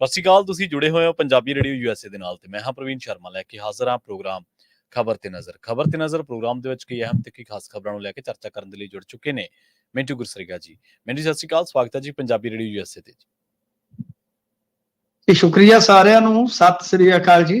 ਸਤਿ ਸ਼੍ਰੀ ਅਕਾਲ, ਤੁਸੀਂ ਜੁੜੇ ਹੋਏ ਹੋ ਪੰਜਾਬੀ ਰੇਡੀਓ ਯੂਐਸਏ ਦੇ ਨਾਲ ਤੇ ਮੈਂ ਹਾਂ ਪ੍ਰਵੀਨ ਸ਼ਰਮਾ ਲੈ ਕੇ ਹਾਜ਼ਰ ਹਾਂ ਪ੍ਰੋਗਰਾਮ ਖਬਰ ਤੇ ਨਜ਼ਰ। ਖਬਰ ਤੇ ਨਜ਼ਰ ਪ੍ਰੋਗਰਾਮ ਦੇ ਵਿੱਚ ਕਈ ਅਹਿਮ ਤੇ ਕਈ ਖਾਸ ਖਬਰਾਂ ਨੂੰ ਲੈ ਕੇ ਚਰਚਾ ਕਰਨ ਦੇ ਲਈ ਜੁੜ ਚੁੱਕੇ ਨੇ ਮਿੰਟੂ ਗੁਰਸਰੀਗਾ ਜੀ। ਮਿੰਟੂ ਸਤਿ ਸ਼੍ਰੀ ਅਕਾਲ, ਸਵਾਗਤ ਹੈ ਜੀ ਪੰਜਾਬੀ ਰੇਡੀਓ ਯੂਐਸਏ ਤੇ ਜੀ। ਤੇ ਸ਼ੁਕਰੀਆ ਸਾਰਿਆਂ ਨੂੰ। ਸਤਿ ਸ੍ਰੀ ਅਕਾਲ ਜੀ।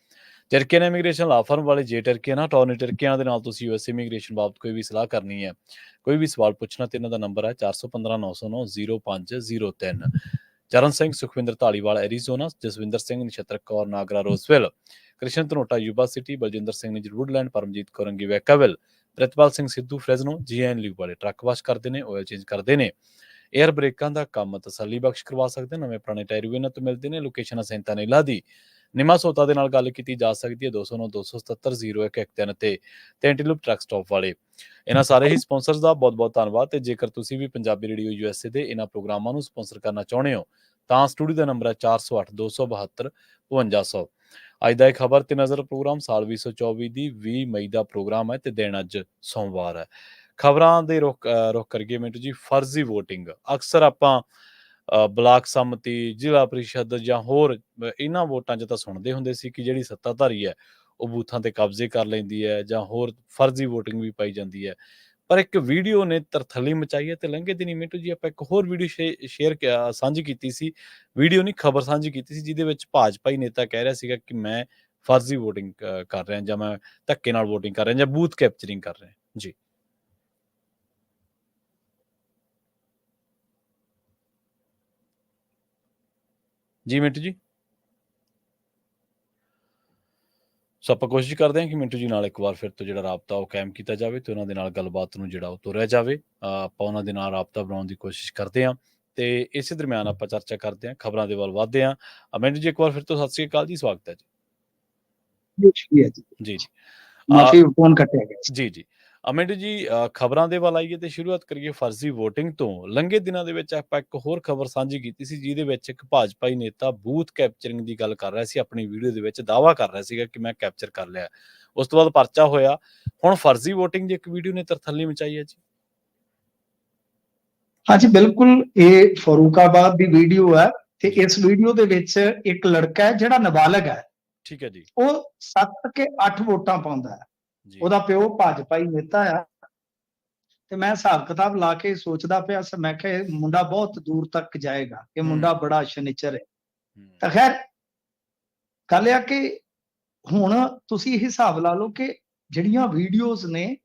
ਟਰਕੀਅਨ ਇਮੀਗ੍ਰੇਸ਼ਨ ਲਾ ਫਰਮ ਵਾਲੇ ਜੇ ਟਰਕੀਅਨ ਆ ਟਰਕੀਆਂ ਦੇ ਨਾਲ ਤੁਸੀਂ ਯੂਐਸ ਇਮੀਗ੍ਰੇਸ਼ਨ ਬਾਬਤ ਕੋਈ ਵੀ ਸਲਾਹ ਕਰਨੀ ਹੈ। ਕੋਈ ਵੀ ਸਵਾਲ ਪੁੱਛਣਾ ਤੇ ਇਹਨਾਂ ਦਾ ਨੰਬਰ ਹੈ 4159090503 Charan Singh, Sukhwinder Dhaliwal Arizona Jaswinder Singh, Nachhattar Kaur, Nagra Roseville Krishan Dhanota, Yuba City, Baljinder Singh ਨਿਜ ਵੁੱਡਲੈਂਡ ਪਰਮਜੀਤ ਕੌਰੰਗੀ Vacaville. Pritpal Singh Sidhu, Fresno GN ਲਿਊ ਵਾਲੇ ਟਰੱਕ ਵਾਸ਼ ਕਰਦੇ ਨੇ ਆਇਲ ਚੇਂਜ ਕਰਦੇ ਨੇ। 에ਅਰ ਬ੍ਰੇਕਾਂ ਦਾ ਕੰਮ ਤਸੱਲੀ ਬਖਸ਼ ਕਰਵਾ ਸਕਦੇ ਨਵੇਂ ਪੁਰਾਣੇ ਟਾਇਰ ਵੀ ਇਹਨਾਂ ਤੋਂ ਮਿਲਦੇ ਨੇ ਲੋਕੇਸ਼ਨ ਅਸੈਂਤਾ ਨੀਲਾ ਦੀ। ਨਿਮਾ ਸੋਤਾ ਦੇ ਨਾਲ ਗੱਲ ਕੀਤੀ ਜਾ ਸਕਦੀ ਹੈ 209 277 0113 ਤੇ ਤੇ ਐਂਟੀਲੂਪ ਟਰੱਕ ਸਟਾਪ ਵਾਲੇ। ਇਹਨਾਂ ਸਾਰੇ ਹੀ ਸਪਾਂਸਰਸ ਦਾ ਬਹੁਤ-ਬਹੁਤ ਧੰਨਵਾਦ ਤੇ ਜੇਕਰ ਤੁਸੀਂ ਵੀ ਪੰਜਾਬੀ ਰੇਡੀਓ ਯੂਐਸਏ ਦੇ ਇਹਨਾਂ ਪ੍ਰੋਗਰਾਮਾਂ ਨੂੰ ਸਪਾਂਸਰ ਕਰਨਾ ਚਾਹੁੰਦੇ ਹੋ, ਤਾਂ ਸਟੂਡੀਓ ਦਾ ਨੰਬਰ ਹੈ 408 272 5500 ਅੱਜ ਦਾ ਇਹ ਖਬਰ ਤੇ ਨਜ਼ਰ ਪ੍ਰੋਗਰਾਮ ਸਾਲ 2024 ਦੀ 20 ਮਈ ਦਾ ਪ੍ਰੋਗਰਾਮ ਹੈ ਤੇ ਦਿਨ ਅੱਜ ਸੋਮਵਾਰ ਹੈ। ਖਬਰਾਂ ਦੇ ਰੁਖ, ਅਹ ਰੁਖ ਕਰੀਏ ਮਿੰਟੂ ਜੀ, ਫਰਜ਼ੀ VOTING ਅਕਸਰ ਆਪਾਂ ਬਲਾਕ ਸੰਮਤੀ, ਜ਼ਿਲ੍ਹਾ ਪ੍ਰੀਸ਼ਦ ਜਾਂ ਹੋਰ ਇਹਨਾਂ ਵੋਟਾਂ 'ਚ ਤਾਂ ਸੁਣਦੇ ਹੁੰਦੇ ਸੀ ਕਿ ਜਿਹੜੀ ਸੱਤਾਧਾਰੀ ਹੈ, ਉਹ ਬੂਥਾਂ ਤੇ ਕਬਜ਼ੇ ਕਰ ਲੈਂਦੀ ਹੈ ਜਾਂ ਹੋਰ ਫਰਜ਼ੀ VOTING ਵੀ ਪਾਈ ਜਾਂਦੀ ਹੈ। ਪਰ ਇੱਕ ਵੀਡੀਓ ਨੇ ਤਰਥੱਲੀ ਮਚਾਈ ਹੈ ਤੇ ਲੰਘੇ ਦਿਨੀ ਮਿੰਟੂ ਜੀ ਆਪਾਂ ਇੱਕ ਹੋਰ ਵੀਡੀਓ ਸ਼ੇਅਰ ਸਾਂਝੀ ਕੀਤੀ ਸੀ। ਵੀਡੀਓ ਨਹੀਂ, ਖਬਰ ਸਾਂਝੀ ਕੀਤੀ ਸੀ ਜਿਹਦੇ ਵਿੱਚ ਭਾਜਪਾਈ ਨੇਤਾ ਕਹਿ ਰਿਹਾ ਸੀਗਾ ਕਿ ਮੈਂ ਫਰਜ਼ੀ VOTING ਕਰ ਰਿਹਾ ਜਾਂ ਮੈਂ ਧੱਕੇ ਨਾਲ VOTING ਕਰ ਰਿਹਾ ਜਾਂ ਬੂਥ ਕੈਪਚਰਿੰਗ ਕਰ ਰਿਹਾ। ਜੀ। ਜੀ ਮਿੰਟੂ ਜੀ। ਸੋ ਆਪਾਂ ਕੋਸ਼ਿਸ਼ ਕਰਦੇ ਹਾਂ ਕਿ ਮਿੰਟੂ ਜੀ ਨਾਲ ਇੱਕ ਵਾਰ ਫਿਰ ਤੋਂ ਜਿਹੜਾ ਰਾਬਤਾ ਉਹ ਕਾਇਮ ਕੀਤਾ ਜਾਵੇ ਤੇ ਉਹਨਾਂ ਦੇ ਨਾਲ ਗੱਲਬਾਤ ਨੂੰ ਜਿਹੜਾ ਉਹ ਤੋਰਿਆ ਜਾਵੇ। ਆਪਾਂ ਉਹਨਾਂ ਦੇ ਨਾਲ ਰਾਬਤਾ ਬਣਾਉਣ ਦੀ ਕੋਸ਼ਿਸ਼ ਕਰਦੇ ਹਾਂ ਤੇ ਇਸੇ ਦਰਮਿਆਨ ਆਪਾਂ ਚਰਚਾ ਕਰਦੇ ਹਾਂ ਖਬਰਾਂ ਦੇ ਵੱਲ ਵਧਦੇ ਹਾਂ। ਮਿੰਟੂ ਜੀ ਇੱਕ ਵਾਰ ਫਿਰ ਤੋਂ ਸਤਿ ਸ੍ਰੀ ਅਕਾਲ ਜੀ ਸਵਾਗਤ ਹੈ ਜੀ। ਜੀ ਜੀ। ਜੀ ਮਾਫੀ ਫੋਨ ਕੱਟਿਆ ਗਿਆ। ਜੀ ਜੀ। ਅਮਿੰਦ ਜੀ ਖਬਰਾਂ ਦੇ ਵੱਲ ਆਈਏ ਤੇ ਸ਼ੁਰੂਆਤ ਕਰੀਏ ਫਰਜ਼ੀ VOTING ਤੋਂ। ਲੰਘੇ ਦਿਨਾਂ ਦੇ ਵਿੱਚ ਆਪਾਂ ਇੱਕ ਹੋਰ ਖਬਰ ਸਾਂਝੀ ਕੀਤੀ ਸੀ ਜਿਹਦੇ ਵਿੱਚ ਇੱਕ ਭਾਜਪਾਈ ਨੇਤਾ ਬੂਥ ਕੈਪਚਰਿੰਗ ਦੀ ਗੱਲ ਕਰ ਰਿਹਾ ਸੀ ਆਪਣੀ ਵੀਡੀਓ ਦੇ ਵਿੱਚ ਦਾਵਾ ਕਰ ਰਿਹਾ ਸੀਗਾ ਕਿ ਮੈਂ ਕੈਪਚਰ ਕਰ ਲਿਆ। ਉਸ ਤੋਂ ਬਾਅਦ ਪਰਚਾ ਹੋਇਆ। ਹੁਣ ਫਰਜ਼ੀ VOTING ਦੀ ਇੱਕ ਵੀਡੀਓ ਨੇ ਤਰਥੱਲੀ ਮਚਾਈ ਹੈ ਜੀ। ਹਾਂਜੀ ਬਿਲਕੁਲ ਇਹ ਫਰੂਕਾਬਾਦ ਦੀ ਵੀਡੀਓ ਹੈ ਤੇ ਇਸ ਵੀਡੀਓ ਦੇ ਵਿੱਚ ਇੱਕ ਲੜਕਾ ਹੈ ਜਿਹੜਾ ਨਾਬਾਲਗ ਹੈ। ਠੀਕ ਹੈ ਜੀ। ਉਹ 7 ਕੇ 8 ਵੋਟਾਂ ਪਾਉਂਦਾ ਹੈ। ਉਹਦਾ ਪਿਓ ਭਾਜਪਾਈ ਨੇਤਾ ਆ। ਤੇ ਮੈਂ ਹਿਸਾਬ ਕਿਤਾਬ ਲਾ ਕੇ ਸੋਚਦਾ ਪਿਆ ਸੀ ਮੈਂ ਕਿਹਾ ਇਹ ਮੁੰਡਾ ਬਹੁਤ ਦੂਰ ਤੱਕ ਜਾਏਗਾ। ਇਹ ਮੁੰਡਾ ਬੜਾ ਸ਼ਨੀਚਰ ਹੈ। ਤਾਂ ਖੈਰ ਗੱਲ ਆ ਕਿ ਹੁਣ ਤੁਸੀਂ ਇਹ ਹਿਸਾਬ ਲਾ ਲਓ ਕਿ ਜਿਹੜੀਆਂ ਵੀਡੀਓਜ਼ ਨੇ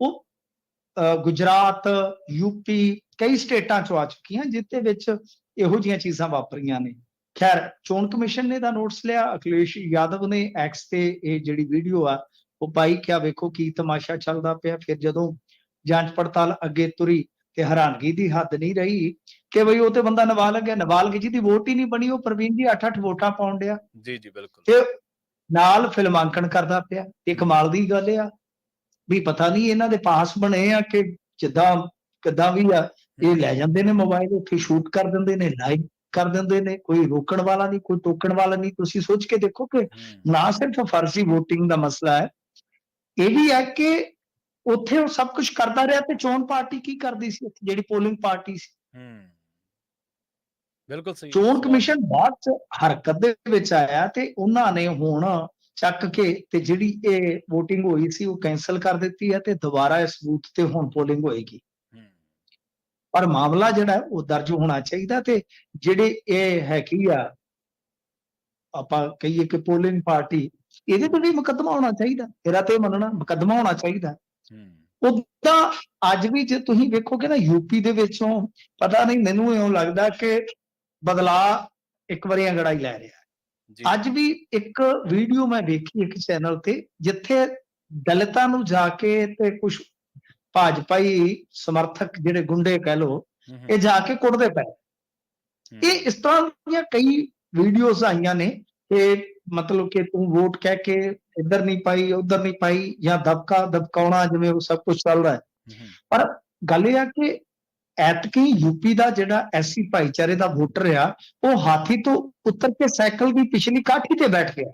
ਉਹ ਗੁਜਰਾਤ ਯੂਪੀ ਕਈ ਸਟੇਟਾਂ ਚੋਂ ਆ ਚੁੱਕੀਆਂ ਜਿੱਤੇ ਵਿੱਚ ਇਹੋ ਜਿਹੀਆਂ ਚੀਜ਼ਾਂ ਵਾਪਰੀਆਂ ਨੇ। ਖੈਰ ਚੋਣ ਕਮਿਸ਼ਨ ਨੇ ਦਾ ਨੋਟਿਸ ਲਿਆ ਅਖਿਲੇਸ਼ ਯਾਦਵ ਨੇ ਐਕਸ ਤੇ ਇਹ ਜਿਹੜੀ ਵੀਡੀਓ ਆ ਉਹ ਪਾਈ ਕਿਆ ਵੇਖੋ ਕੀ ਤਮਾਸ਼ਾ ਚੱਲਦਾ ਪਿਆ ਫਿਰ ਜਦੋਂ ਜਾਂਚ ਪੜਤਾਲ ਅੱਗੇ ਤੁਰੀ ਤੇ ਹੈਰਾਨਗੀ ਦੀ ਹੱਦ ਨਹੀਂ ਰਹੀ ਕਿ ਬਈ ਉਹ ਤੇ ਬੰਦਾ ਨਾਬਾਲਗ ਹੈ ਨਾਬਾਲਗ ਜਿਹਦੀ ਵੋਟ ਹੀ ਨਹੀਂ ਬਣੀ ਉਹ ਪ੍ਰਵੀਨ ਜੀ 8-8 ਵੋਟਾਂ ਪਾਉਣ ਡਿਆ। ਜੀ ਜੀ ਬਿਲਕੁਲ। ਤੇ ਨਾਲ ਫਿਲਮਾਂਕਣ ਕਰਦਾ ਪਿਆ। ਇਹ ਕਮਾਲ ਦੀ ਗੱਲ ਆ ਵੀ ਪਤਾ ਨਹੀਂ ਇਹਨਾਂ ਦੇ ਪਾਸ ਬਣੇ ਆ ਕਿ ਜਿੱਦਾਂ ਕਿੱਦਾਂ ਵੀ ਆ ਇਹ ਲੈ ਜਾਂਦੇ ਨੇ ਮੋਬਾਈਲ ਉੱਥੇ ਸ਼ੂਟ ਕਰ ਦਿੰਦੇ ਨੇ ਲਾਈਵ ਕਰ ਦਿੰਦੇ ਨੇ ਕੋਈ ਰੋਕਣ ਵਾਲਾ ਨਹੀਂ ਕੋਈ ਟੋਕਣ ਵਾਲਾ ਨਹੀਂ। ਤੁਸੀਂ ਸੋਚ ਕੇ ਦੇਖੋ ਕਿ ਨਾ ਸਿਰਫ ਫਰਜ਼ੀ VOTING ਦਾ ਮਸਲਾ ਹੈ ਇਹ ਵੀ ਹੈ ਕਿ ਉੱਥੇ ਉਹ ਸਭ ਕੁਝ ਕਰਦਾ ਰਿਹਾ ਤੇ ਚੋਣ ਪਾਰਟੀ ਕੀ ਕਰਦੀ ਸੀ ਉੱਥੇ ਜਿਹੜੀ ਪੋਲਿੰਗ ਪਾਰਟੀ ਸੀ? ਹੂੰ। ਬਿਲਕੁਲ ਸਹੀ। ਚੋਣ ਕਮਿਸ਼ਨ ਬਾਅਦ ਚ ਹਰਕਤ ਦੇ ਵਿੱਚ ਆਇਆ ਤੇ ਉਹਨਾਂ ਨੇ ਹੁਣ ਚੱਕ ਕੇ ਤੇ ਜਿਹੜੀ ਇਹ VOTING ਹੋਈ ਸੀ ਉਹ ਕੈਨਸਲ ਕਰ ਦਿੱਤੀ ਹੈ ਤੇ ਦੁਬਾਰਾ ਇਸ ਬੂਥ ਤੇ ਹੁਣ ਪੋਲਿੰਗ ਹੋਏਗੀ। ਹੂੰ, ਪਰ ਮਾਮਲਾ ਜਿਹੜਾ ਉਹ ਦਰਜ ਹੋਣਾ ਚਾਹੀਦਾ ਤੇ ਜਿਹੜੇ ਇਹ ਹੈ ਕੀ ਆ ਆਪਾਂ ਕਹੀਏ ਕਿ ਪੋਲਿੰਗ ਪਾਰਟੀ ਇਹਦੇ ਤੇ ਵੀ ਮੁਕੱਦਮਾ ਹੋਣਾ ਚਾਹੀਦਾ ਤੇਰਾ ਤੇ ਮੰਨਣਾ ਮੁਕੱਦਮਾ ਹੋਣਾ ਚਾਹੀਦਾ। ਉਦਾਂ ਅੱਜ ਵੀ ਜੇ ਤੁਸੀਂ ਵੇਖੋਗੇ ਨਾ ਯੂਪੀ ਦੇ ਵਿੱਚੋਂ ਪਤਾ ਨਹੀਂ ਮੈਨੂੰ ਇਉਂ ਲੱਗਦਾ ਕਿ ਬਦਲਾ ਇੱਕ ਵਾਰੀ ਅੰਗੜਾਈ ਲੈ ਰਿਹਾ। ਅੱਜ ਵੀ ਇੱਕ ਵੀਡੀਓ ਮੈਂ ਵੇਖੀ ਇੱਕ ਚੈਨਲ ਤੇ ਜਿੱਥੇ ਦਲਿਤਾਂ ਨੂੰ ਜਾ ਕੇ ਤੇ ਕੁਝ ਭਾਜਪਾਈ ਸਮਰਥਕ ਜਿਹੜੇ ਗੁੰਡੇ ਕਹਿ ਲੋ ਇਹ ਜਾ ਕੇ ਕੁੱਟਦੇ ਪਏ। ਇਹ ਇਸ ਤਰ੍ਹਾਂ ਦੀਆਂ ਕਈ ਵੀਡੀਓਜ਼ ਆਈਆਂ ਨੇ ਕਿ ਮਤਲਬ ਕਿ ਤੂੰ ਵੋਟ ਕਹਿ ਕੇ ਇੱਧਰ ਨਹੀਂ ਪਾਈ ਉੱਧਰ ਨਹੀਂ ਪਾਈ ਜਾਂ ਦਬਕਾ ਦਬਕਾਉਣਾ ਜਿਵੇਂ ਉਹ ਸਭ ਕੁਝ ਚੱਲ ਰਿਹਾ ਹੈ। ਪਰ ਗੱਲ ਇਹ ਆ ਕਿ ਐਤਕੀ ਯੂਪੀ ਦਾ ਜਿਹੜਾ ਐਸਸੀ ਭਾਈਚਾਰੇ ਦਾ ਵੋਟਰ ਆ ਉਹ ਹਾਥੀ ਤੋਂ ਉਤਰ ਕੇ ਸਾਈਕਲ ਦੀ ਪਿਛਲੀ ਕਾਠੀ ਤੇ ਬੈਠ ਗਿਆ।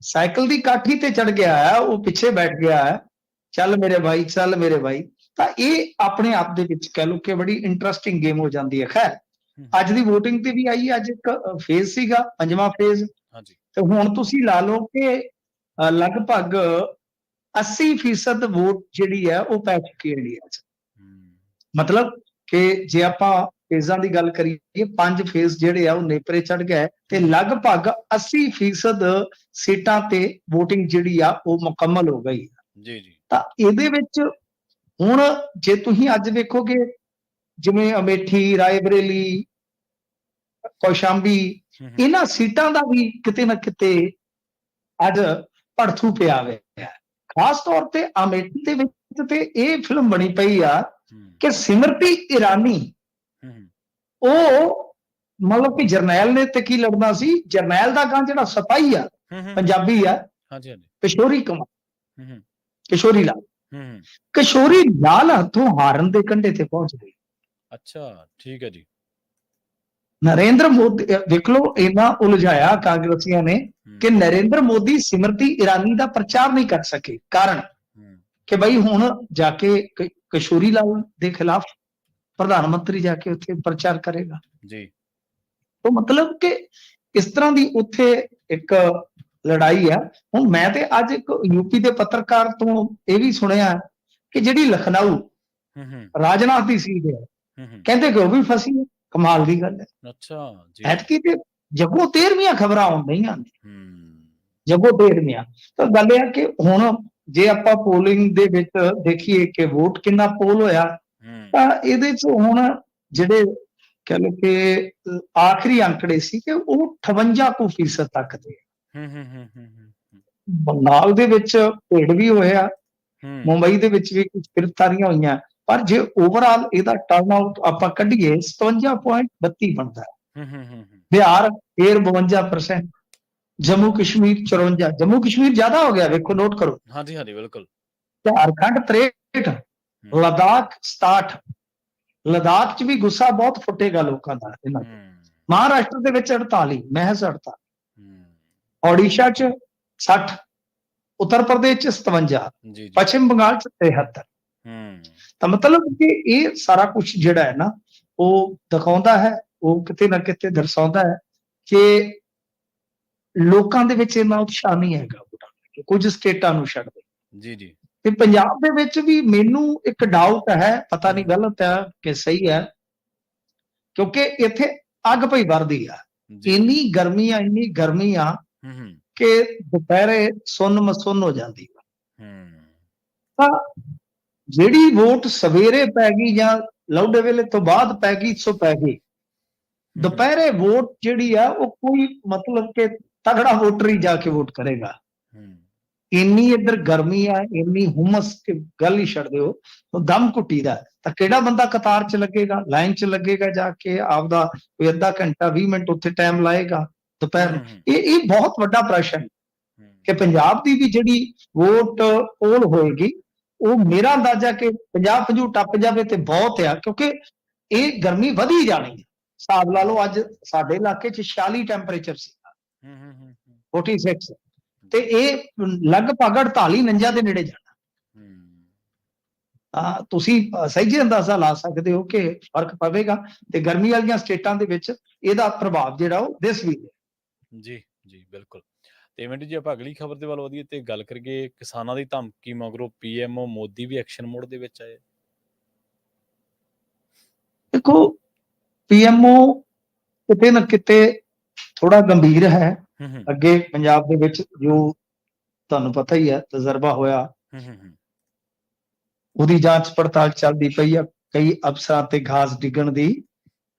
ਸਾਈਕਲ ਦੀ ਕਾਠੀ ਤੇ ਚੜ ਗਿਆ ਹੈ ਉਹ ਪਿੱਛੇ ਬੈਠ ਗਿਆ ਹੈ। ਚੱਲ ਮੇਰੇ ਭਾਈ ਚੱਲ ਮੇਰੇ ਭਾਈ। ਤਾਂ ਇਹ ਆਪਣੇ ਆਪ ਦੇ ਵਿੱਚ ਕਹਿ ਲਓ ਕਿ ਬੜੀ ਇੰਟਰਸਟਿੰਗ ਗੇਮ ਹੋ ਜਾਂਦੀ ਹੈ। ਖੈਰ ਅੱਜ ਦੀ VOTING ਤੇ ਵੀ ਆਈ ਹੈ, ਅੱਜ ਇੱਕ ਫੇਜ਼ ਸੀਗਾ ਪੰਜਵਾਂ ਫੇਜ਼ ਹਾਂਜੀ। ਤੇ ਹੁਣ ਤੁਸੀਂ ਲਾ ਲਓ ਕਿ ਲਗਭਗ 80% ਵੋਟ ਜਿਹੜੀ ਹੈ ਉਹ ਪੈ ਚੁੱਕੀ ਹੈ ਇੰਡੀਆ 'ਚ। ਮਤਲਬ ਕਿ ਜੇ ਆਪਾਂ ਫੇਜ਼ਾਂ ਦੀ ਗੱਲ ਕਰੀਏ ਪੰਜ ਫੇਜ਼ ਜਿਹੜੇ ਆ ਉਹ ਨੇਪਰੇ ਚੜ ਗਏ। ਤੇ ਲਗਭਗ 80% ਸੀਟਾਂ ਤੇ VOTING ਜਿਹੜੀ ਆ ਉਹ ਮੁਕੰਮਲ ਹੋ ਗਈ। ਜੀ ਜੀ। ਤਾਂ ਇਹਦੇ ਵਿੱਚ ਹੁਣ ਜੇ ਤੁਸੀਂ ਅੱਜ ਵੇਖੋਗੇ ਜਿਵੇਂ ਅਮੇਠੀ ਰਾਏਬਰੇਲੀ ਕੌਸ਼ਾਂਬੀ ਇਹਨਾਂ ਸੀਟਾਂ ਦਾ ਵੀ ਕਿਤੇ ਨਾ ਕਿਤੇ ਅੱਜ ਭੜਥੂ ਪਿਆ ਹੋਇਆ ਖਾਸ ਤੌਰ ਤੇ ਅਮੇਠੀ ਦੇ ਵਿੱਚ ਤੇ ਇਹ ਫਿਲਮ ਬਣੀ ਪਈ ਆ ਕਿ ਸਿਮਰਤੀ ਇਰਾਨੀ ਉਹ ਮਤਲਬ ਕਿ ਜਰਨੈਲ ਨੇ ਤੇ ਕੀ ਲੜਨਾ ਸੀ? ਜਰਨੈਲ ਦਾ ਗਾਂ ਜਿਹੜਾ ਸਿਪਾਹੀ ਆ ਪੰਜਾਬੀ ਆ ਹਾਂਜੀ ਹਾਂਜੀ। ਕਿਸ਼ੋਰੀ ਕੁਮਾਰ। ਕਿਸ਼ੋਰੀ ਲਾਲ। ਕਿਸ਼ੋਰੀ ਲਾਲ ਹੱਥੋਂ ਹਾਰਨ ਦੇ ਕੰਢੇ ਤੇ ਪਹੁੰਚ ਗਈ ਅੱਛਾ ਠੀਕ ਹੈ ਜੀ। ਨਰਿੰਦਰ ਮੋਦੀ ਦੇਖ ਲਓ ਇਹਨਾਂ ਉਲਝਾਇਆ ਕਾਂਗਰਸੀਆਂ ਨੇ ਕਿ ਨਰਿੰਦਰ ਮੋਦੀ ਸਿਮਰਤੀ ਇਰਾਨੀ ਦਾ ਪ੍ਰਚਾਰ ਨਹੀਂ ਕਰ ਸਕੇ। ਕਾਰਨ? ਕਿ ਬਈ ਹੁਣ ਜਾ ਕੇ ਕਿਸ਼ੋਰੀ ਲਾਲ ਦੇ ਖਿਲਾਫ ਪ੍ਰਧਾਨ ਮੰਤਰੀ ਜਾ ਕੇ ਉੱਥੇ ਪ੍ਰਚਾਰ ਕਰੇਗਾ। ਜੀ। ਤਾਂ ਮਤਲਬ ਕਿ ਇਸ ਤਰ੍ਹਾਂ ਦੀ ਉੱਥੇ ਇੱਕ ਲੜਾਈ ਆ। ਹੁਣ ਮੈਂ ਤੇ ਅੱਜ ਇੱਕ ਯੂਪੀ ਦੇ ਪੱਤਰਕਾਰ ਤੋਂ ਇਹ ਵੀ ਸੁਣਿਆ ਕਿ ਜਿਹੜੀ ਲਖਨਊ ਹੂੰ, ਹੂੰ, ਰਾਜਨਾਥ ਦੀ ਸੀਟ ਹੂੰ, ਕਹਿੰਦੇ ਕਿ ਉਹ ਵੀ ਫਸੀ ਹੈ ਕਮਾਲ ਦੀ ਗੱਲ ਹੈ। ਅੱਛਾ ਜੀ। ਐਤਕੀ ਤੇ ਜਗੋ 13ਵੀਆਂ ਖਬਰਾਂ ਆਉਂਦੀਆਂ। ਨੇ ਹੂੰ, ਜਗੋ 13ਵੀਆਂ ਤਾਂ ਗੱਲ ਇਹ ਆ ਕਿ ਹੁਣ ਜੇ ਆਪਾਂ ਪੋਲਿੰਗ ਦੇ ਵਿੱਚ ਦੇਖੀਏ ਕਿ ਵੋਟ ਕਿੰਨਾ ਪੋਲ ਹੋਇਆ ਤਾਂ ਇਹਦੇ ਚ ਹੁਣ ਜਿਹੜੇ ਕਹ ਕਿ ਆਖਰੀ ਅੰਕੜੇ ਸੀ ਕਿ ਉਹ 58 ਕੁ ਫੀਸਦ ਤੱਕ ਦੇ। ਹੂੰ, ਹੂੰ, ਹੂੰ, ਹੂੰ, ਬੰਗਾਲ ਦੇ ਵਿੱਚ ਭੇੜ ਵੀ ਹੋਇਆ। ਮੁੰਬਈ ਦੇ ਵਿੱਚ ਵੀ ਕੁਝ ਗ੍ਰਿਫਤਾਰੀਆਂ ਹੋਈਆਂ। ਪਰ ਜੇ ਓਵਰਆਲ ਇਹਦਾ ਟਰਨ ਆਊਟ ਆਪਾਂ ਕੱਢੀਏ 57.32 ਬਣਦਾ ਹੈ। ਹੂੰ, ਹੂੰ, ਹੂੰ, ਹੂੰ, ਬਿਹਾਰ ਫੇਰ 52% ਜੰਮੂ ਕਸ਼ਮੀਰ 54 ਜੰਮੂ ਕਸ਼ਮੀਰ ਜ਼ਿਆਦਾ ਹੋ ਗਿਆ ਵੇਖੋ ਨੋਟ ਕਰੋ। ਹਾਂਜੀ ਹਾਂਜੀ ਬਿਲਕੁਲ। ਝਾਰਖੰਡ 63 ਲਦਾਖ 67 ਲਦਾਖ 'ਚ ਵੀ ਗੁੱਸਾ ਬਹੁਤ ਫੁੱਟੇਗਾ ਲੋਕਾਂ ਦਾ ਇਹਨਾਂ ਤੇ। ਹੂੰ, ਮਹਾਰਾਸ਼ਟਰ ਦੇ ਵਿੱਚ 48 ਮਹਿਜ਼ 48 ਹੂੰ, ਓਡੀਸ਼ਾ 'ਚ 60 ਉੱਤਰ ਪ੍ਰਦੇਸ਼ 'ਚ 57 ਜੀ ਜੀ। ਪੱਛਮ ਬੰਗਾਲ 'ਚ 73 ਹੂੰ, ਤਾਂ ਮਤਲਬ ਕਿ ਇਹ ਸਾਰਾ ਕੁਝ ਜਿਹੜਾ ਹੈ ਨਾ ਉਹ ਦਿਖਾਉਂਦਾ ਹੈ ਉਹ ਕਿਤੇ ਨਾ ਕਿਤੇ ਦਰਸਾਉਂਦਾ ਹੈ ਕਿ ਲੋਕਾਂ ਦੇ ਵਿੱਚ ਇੰਨਾ ਉਤਸ਼ਾਹ ਨਹੀਂ ਹੈਗਾ ਵੋਟਾਂ ਕੁਝ ਸਟੇਟਾਂ ਨੂੰ ਛੱਡ ਦੇ। ਜੀ ਜੀ। ਤੇ ਪੰਜਾਬ ਦੇ ਵਿੱਚ ਵੀ ਮੈਨੂੰ ਇੱਕ ਡਾਊਟ ਹੈ ਪਤਾ ਨਹੀਂ ਗਲਤ ਹੈ ਕਿ ਸਹੀ ਹੈ ਕਿਉਂਕਿ ਇੱਥੇ ਅੱਗ ਪਈ ਵਰਦੀ ਆ। ਇੰਨੀ ਗਰਮੀ ਆ ਇੰਨੀ ਗਰਮੀ ਆ ਕਿ ਦੁਪਹਿਰੇ ਸੁੰਨ ਮਸੁੰਨ ਹੋ ਜਾਂਦੀ ਆ। ਹੂੰ, ਤਾਂ ਜਿਹੜੀ ਵੋਟ ਸਵੇਰੇ ਪੈ ਗਈ ਜਾਂ ਲੌਡੇ ਵੇਲੇ ਤੋਂ ਬਾਅਦ ਪੈ ਗਈ ਸੋ ਪੈ ਗਈ। ਦੁਪਹਿਰੇ ਵੋਟ ਜਿਹੜੀ ਆ ਉਹ ਕੋਈ ਮਤਲਬ ਕਿ ਤਗੜਾ ਵੋਟਰ ਹੀ ਜਾ ਕੇ ਵੋਟ ਕਰੇਗਾ। ਇੰਨੀ ਇੱਧਰ ਗਰਮੀ ਆ ਇੰਨੀ ਹੁਮਸ ਕਿ ਗੱਲ ਹੀ ਛੱਡ ਦਿਓ ਉਹ ਦਮ ਘੁੱਟੀ ਦਾ ਤਾਂ ਕਿਹੜਾ ਬੰਦਾ ਕਤਾਰ 'ਚ ਲੱਗੇਗਾ ਲਾਈਨ 'ਚ ਲੱਗੇਗਾ ਜਾ ਕੇ ਆਪਦਾ ਕੋਈ ਅੱਧਾ ਘੰਟਾ 20 ਮਿੰਟ ਉੱਥੇ ਟਾਈਮ ਲਾਏਗਾ ਦੁਪਹਿਰ ਇਹ ਇਹ ਬਹੁਤ ਵੱਡਾ ਪ੍ਰਸ਼ਨ ਹੂੰ, ਕਿ ਪੰਜਾਬ ਦੀ ਵੀ ਜਿਹੜੀ ਵੋਟ ਪੋਲ ਹੋਏਗੀ ਉਹ ਮੇਰਾ ਅੰਦਾਜ਼ਾ ਕਿ 50 50 ਟੱਪ ਜਾਵੇ ਤੇ ਬਹੁਤ ਆ ਕਿਉਂਕਿ ਇਹ ਗਰਮੀ ਵਧੀ ਜਾਣੀ ਹੈ ਹਿਸਾਬ ਲਾ ਲਓ ਅੱਜ ਸਾਡੇ ਇਲਾਕੇ 'ਚ 46 ਟੈਂਪਰੇਚਰ ਸੀ। ਹੂੰ, ਹੂੰ, ਹੂੰ, ਹੂੰ, 46 ਤੇ ਇਹ ਲਗਭਗ 48 49 ਦੇ ਨੇੜੇ ਜਾਣਾ। ਤਾਂ ਤੁਸੀਂ ਸਹੀ ਜੀ ਅੰਦਾਜ਼ਾ ਲਾ ਸਕਦੇ ਹੋ ਕਿ ਫ਼ਰਕ ਪਵੇਗਾ ਤੇ ਗਰਮੀ ਵਾਲੀਆਂ ਸਟੇਟਾਂ ਦੇ ਵਿੱਚ ਇਹਦਾ ਪ੍ਰਭਾਵ ਜਿਹੜਾ ਉਹ ਦਿਸ ਵੀ ਰਿਹਾ। ਜੀ ਜੀ ਬਿਲਕੁਲ। ਤੇ ਜੀ ਆਪਾਂ ਅਗਲੀ ਖਬਰ ਦੇ ਵੱਲ ਵਧੀਏ ਤੇ ਗੱਲ ਕਰੀਏ ਕਿਸਾਨਾਂ ਦੀ ਧਮਕੀ ਮਗਰੋਂ ਪੀਐਮਓ ਮੋਦੀ ਵੀ ਐਕਸ਼ਨ ਮੋਡ ਦੇ ਵਿੱਚ ਆਏ। ਦੇਖੋ ਪੀਐਮਓ ਕਿਤੇ ਨਾ ਕਿਤੇ ਥੋੜਾ ਗੰਭੀਰ ਹੈ। ਹੂੰ ਹੂੰ। ਅੱਗੇ ਪੰਜਾਬ ਦੇ ਵਿੱਚ ਜੋ ਤੁਹਾਨੂੰ ਪਤਾ ਹੀ ਹੈ ਤਜਰਬਾ ਹੋਇਆ। ਹੂੰ ਹੂੰ ਹੂੰ, ਉਹਦੀ ਜਾਂਚ ਪੜਤਾਲ ਚੱਲਦੀ ਪਈ ਆ ਕਈ ਅਫਸਰਾਂ ਤੇ ਘਾਸ ਡਿੱਗਣ ਦੀ